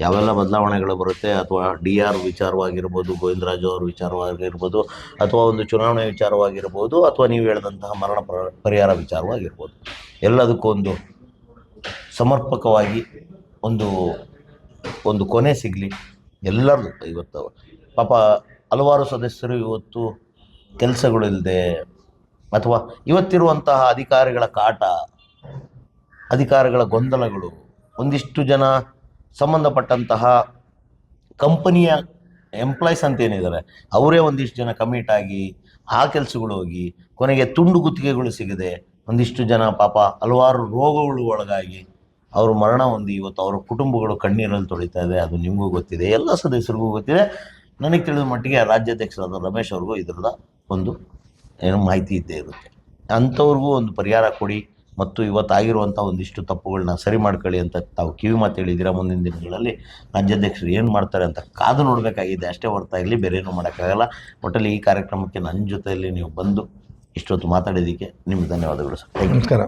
ಯಾವೆಲ್ಲ ಬದಲಾವಣೆಗಳು ಬರುತ್ತೆ? ಅಥವಾ ಡಿ ಆರ್ ವಿಚಾರವಾಗಿರ್ಬೋದು, ಗೋವಿಂದರಾಜು ಅವ್ರ ವಿಚಾರವಾಗಿರ್ಬೋದು, ಅಥವಾ ಒಂದು ಚುನಾವಣೆ ವಿಚಾರವಾಗಿರ್ಬೋದು, ಅಥವಾ ನೀವು ಹೇಳಿದಂತಹ ಮರಣ ಪರ- ಪರಿಹಾರ ವಿಚಾರವಾಗಿರ್ಬೋದು. ಎಲ್ಲದಕ್ಕೂ ಒಂದು ಸಮರ್ಪಕವಾಗಿ ಒಂದು ಒಂದು ಕೊನೆ ಸಿಗಲಿ. ಎಲ್ಲರದು ಇವತ್ತು ಪಾಪ ಹಲವಾರು ಸದಸ್ಯರು ಇವತ್ತು ಕೆಲಸಗಳಿಲ್ಲದೆ ಅಥವಾ ಇವತ್ತಿರುವಂತಹ ಅಧಿಕಾರಿಗಳ ಕಾಟ, ಅಧಿಕಾರಿಗಳ ಗೊಂದಲಗಳು, ಒಂದಿಷ್ಟು ಜನ ಸಂಬಂಧಪಟ್ಟಂತಹ ಕಂಪನಿಯ ಎಂಪ್ಲಾಯ್ಸ್ ಅಂತ ಏನಿದ್ದಾರೆ ಅವರೇ ಒಂದಿಷ್ಟು ಜನ ಕಮಿಟ್ ಆಗಿ ಆ ಕೆಲಸಗಳು ಹೋಗಿ, ಕೊನೆಗೆ ತುಂಡು ಗುತ್ತಿಗೆಗಳು ಸಿಗದೆ ಒಂದಿಷ್ಟು ಜನ ಪಾಪ ಹಲವಾರು ರೋಗಗಳು ಒಳಗಾಗಿ ಅವರು ಮರಣ ಹೊಂದಿ ಇವತ್ತು ಅವರ ಕುಟುಂಬಗಳು ಕಣ್ಣೀರಲ್ಲಿ ತೊಳಿತಾ ಇದೆ, ಅದು ನಿಮಗೂ ಗೊತ್ತಿದೆ, ಎಲ್ಲ ಸದಸ್ಯರಿಗೂ ಗೊತ್ತಿದೆ. ನನಗೆ ತಿಳಿದ ಮಟ್ಟಿಗೆ ರಾಜ್ಯಾಧ್ಯಕ್ಷರಾದ ರಮೇಶ್ ಅವ್ರಿಗೂ ಇದರದ ಒಂದು ಏನು ಮಾಹಿತಿ ಇದ್ದೇ ಇರುತ್ತೆ. ಅಂಥವ್ರಿಗೂ ಒಂದು ಪರಿಹಾರ ಕೊಡಿ. ಮತ್ತು ಇವತ್ತಾಗಿರುವಂಥ ಒಂದಿಷ್ಟು ತಪ್ಪುಗಳನ್ನ ಸರಿ ಮಾಡ್ಕೊಳ್ಳಿ ಅಂತ ತಾವು ಕಿವಿ ಮಾತು ಹೇಳಿದ್ದೀರಾ ಮುಂದಿನ ದಿನಗಳಲ್ಲಿ, ರಾಜ್ಯಾಧ್ಯಕ್ಷರು ಏನು ಮಾಡ್ತಾರೆ ಅಂತ ಕಾದು ನೋಡಬೇಕಾಗಿದೆ. ಅಷ್ಟೇ ಹೊರತಾಗಲಿ ಬೇರೆ ಏನೂ ಮಾಡೋಕ್ಕಾಗಲ್ಲ. ಒಟ್ಟಲ್ಲಿ ಈ ಕಾರ್ಯಕ್ರಮಕ್ಕೆ ನನ್ನ ಜೊತೆಯಲ್ಲಿ ನೀವು ಬಂದು ಇಷ್ಟೊತ್ತು ಮಾತಾಡಿದ್ದಕ್ಕೆ ನಿಮ್ಗೆ ಧನ್ಯವಾದಗಳು ಸರ್. ನಮಸ್ಕಾರ.